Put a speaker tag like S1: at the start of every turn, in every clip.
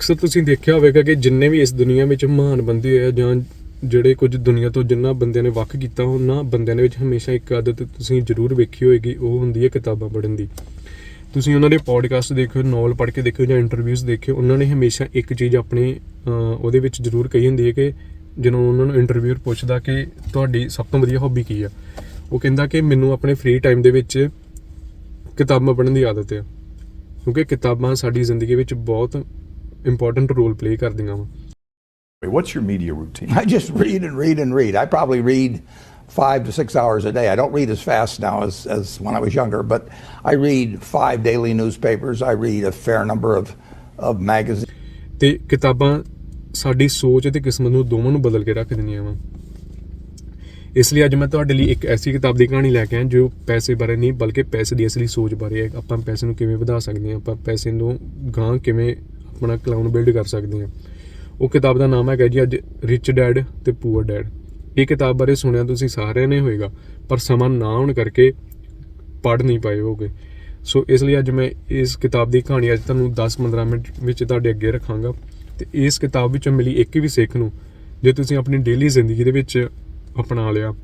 S1: ਅਕਸਰ ਤੁਸੀਂ ਦੇਖਿਆ ਹੋਵੇਗਾ ਕਿ ਜਿੰਨੇ ਵੀ ਇਸ ਦੁਨੀਆ ਵਿੱਚ ਮਹਾਨ ਬੰਦੇ ਹੋਏ ਆ ਜਾਂ ਜਿਹੜੇ ਕੁਝ ਦੁਨੀਆ ਤੋਂ ਜਿੰਨਾ ਬੰਦਿਆਂ ਨੇ ਵੱਖ ਕੀਤਾ, ਉਹਨਾਂ ਬੰਦਿਆਂ ਦੇ ਵਿੱਚ ਹਮੇਸ਼ਾ ਇੱਕ ਆਦਤ ਤੁਸੀਂ ਜ਼ਰੂਰ ਵੇਖੀ ਹੋਏਗੀ, ਉਹ ਹੁੰਦੀ ਹੈ ਕਿਤਾਬਾਂ ਪੜ੍ਹਨ ਦੀ। ਤੁਸੀਂ ਉਹਨਾਂ ਦੇ ਪੋਡਕਾਸਟ ਦੇਖਿਓ ਨੋਵਲ ਪੜ੍ਹ ਕੇ ਦੇਖਿਓ ਜਾਂ ਇੰਟਰਵਿਊਜ਼ ਦੇਖਿਓ, ਉਹਨਾਂ ਨੇ ਹਮੇਸ਼ਾ ਇੱਕ ਚੀਜ਼ ਆਪਣੇ ਉਹਦੇ ਵਿੱਚ ਜ਼ਰੂਰ ਕਹੀ ਹੁੰਦੀ ਹੈ ਕਿ ਜਦੋਂ ਉਹਨਾਂ ਨੂੰ ਇੰਟਰਵਿਊਅਰ ਪੁੱਛਦਾ ਕਿ ਤੁਹਾਡੀ ਸਭ ਤੋਂ ਵਧੀਆ ਹੌਬੀ ਕੀ ਆ, ਉਹ ਕਹਿੰਦਾ ਕਿ ਮੈਨੂੰ ਆਪਣੇ ਫ੍ਰੀ ਟਾਈਮ ਦੇ ਵਿੱਚ ਕਿਤਾਬਾਂ ਪੜ੍ਹਨ ਦੀ ਆਦਤ ਹੈ ਕਿਉਂਕਿ ਕਿਤਾਬਾਂ ਸਾਡੀ ਜ਼ਿੰਦਗੀ ਵਿੱਚ ਬਹੁਤ ਇੰਪੋਰਟੈਂਟ ਰੋਲ ਪਲੇ ਕਰਦੀਆਂ ਵਾ
S2: What's your media routine?
S3: I just read and read and read. I probably read five to six hours a day. I don't read as fast now as, as when I was younger, but I read five daily newspapers. I read a fair number of, of magazines.
S1: ਤੇ ਕਿਤਾਬਾਂ ਸਾਡੀ ਸੋਚ ਤੇ ਕਿਸਮਤ ਨੂੰ ਦੋਵਾਂ ਨੂੰ ਬਦਲ ਕੇ ਰੱਖ ਦਿੰਦੀਆਂ ਵਾ ਇਸ ਲਈ ਅੱਜ ਮੈਂ ਤੁਹਾਡੇ ਲਈ ਇੱਕ ਐਸੀ ਕਿਤਾਬ ਦੀ ਕਹਾਣੀ ਲੈ ਕੇ ਆਇਆ ਜੋ ਪੈਸੇ ਬਾਰੇ ਨਹੀਂ ਬਲਕਿ ਪੈਸੇ ਦੀ ਅਸਲੀ ਸੋਚ ਬਾਰੇ ਹੈ ਆਪਾਂ ਪੈਸੇ ਨੂੰ ਕਿਵੇਂ ਵਧਾ ਸਕਦੇ ਹਾਂ ਆਪਾਂ ਪੈਸੇ ਨੂੰ ਗਾਂ ਕਿਵੇਂ ਆਪਣਾ ਕਲਾਉਨ ਬਿਲਡ ਕਰ ਸਕਦੇ ਹਾਂ ਉਹ ਕਿਤਾਬ ਦਾ ਨਾਮ ਹੈਗਾ ਜੀ, ਅੱਜ ਰਿਚ ਡੈਡ ਤੇ ਪੂਅਰ ਡੈਡ ਇਹ ਕਿਤਾਬ ਬਾਰੇ ਸੁਣਿਆ ਤੁਸੀਂ ਸਾਰਿਆਂ ਨੇ ਹੋਏਗਾ, ਪਰ ਸਮਾਂ ਨਾ ਹੋਣ ਕਰਕੇ ਪੜ੍ਹ ਨਹੀਂ ਪਾਏ ਹੋਗੇ। ਸੋ ਇਸ ਲਈ ਅੱਜ ਮੈਂ ਇਸ ਕਿਤਾਬ ਦੀ ਕਹਾਣੀ ਅੱਜ ਤੁਹਾਨੂੰ 10-15 ਮਿੰਟ ਵਿੱਚ ਤੁਹਾਡੇ ਅੱਗੇ ਰੱਖਾਂਗਾ। ਤੇ ਇਸ ਕਿਤਾਬ ਵਿੱਚੋਂ ਮਿਲੀ ਇੱਕ ਵੀ ਸਿੱਖ ਨੂੰ, ਜੇ ਤੁਸੀਂ ਆਪਣੀ ਡੇਲੀ ਜ਼ਿੰਦਗੀ ਦੇ ਵਿੱਚ ਅਪਣਾ ਲਿਆ।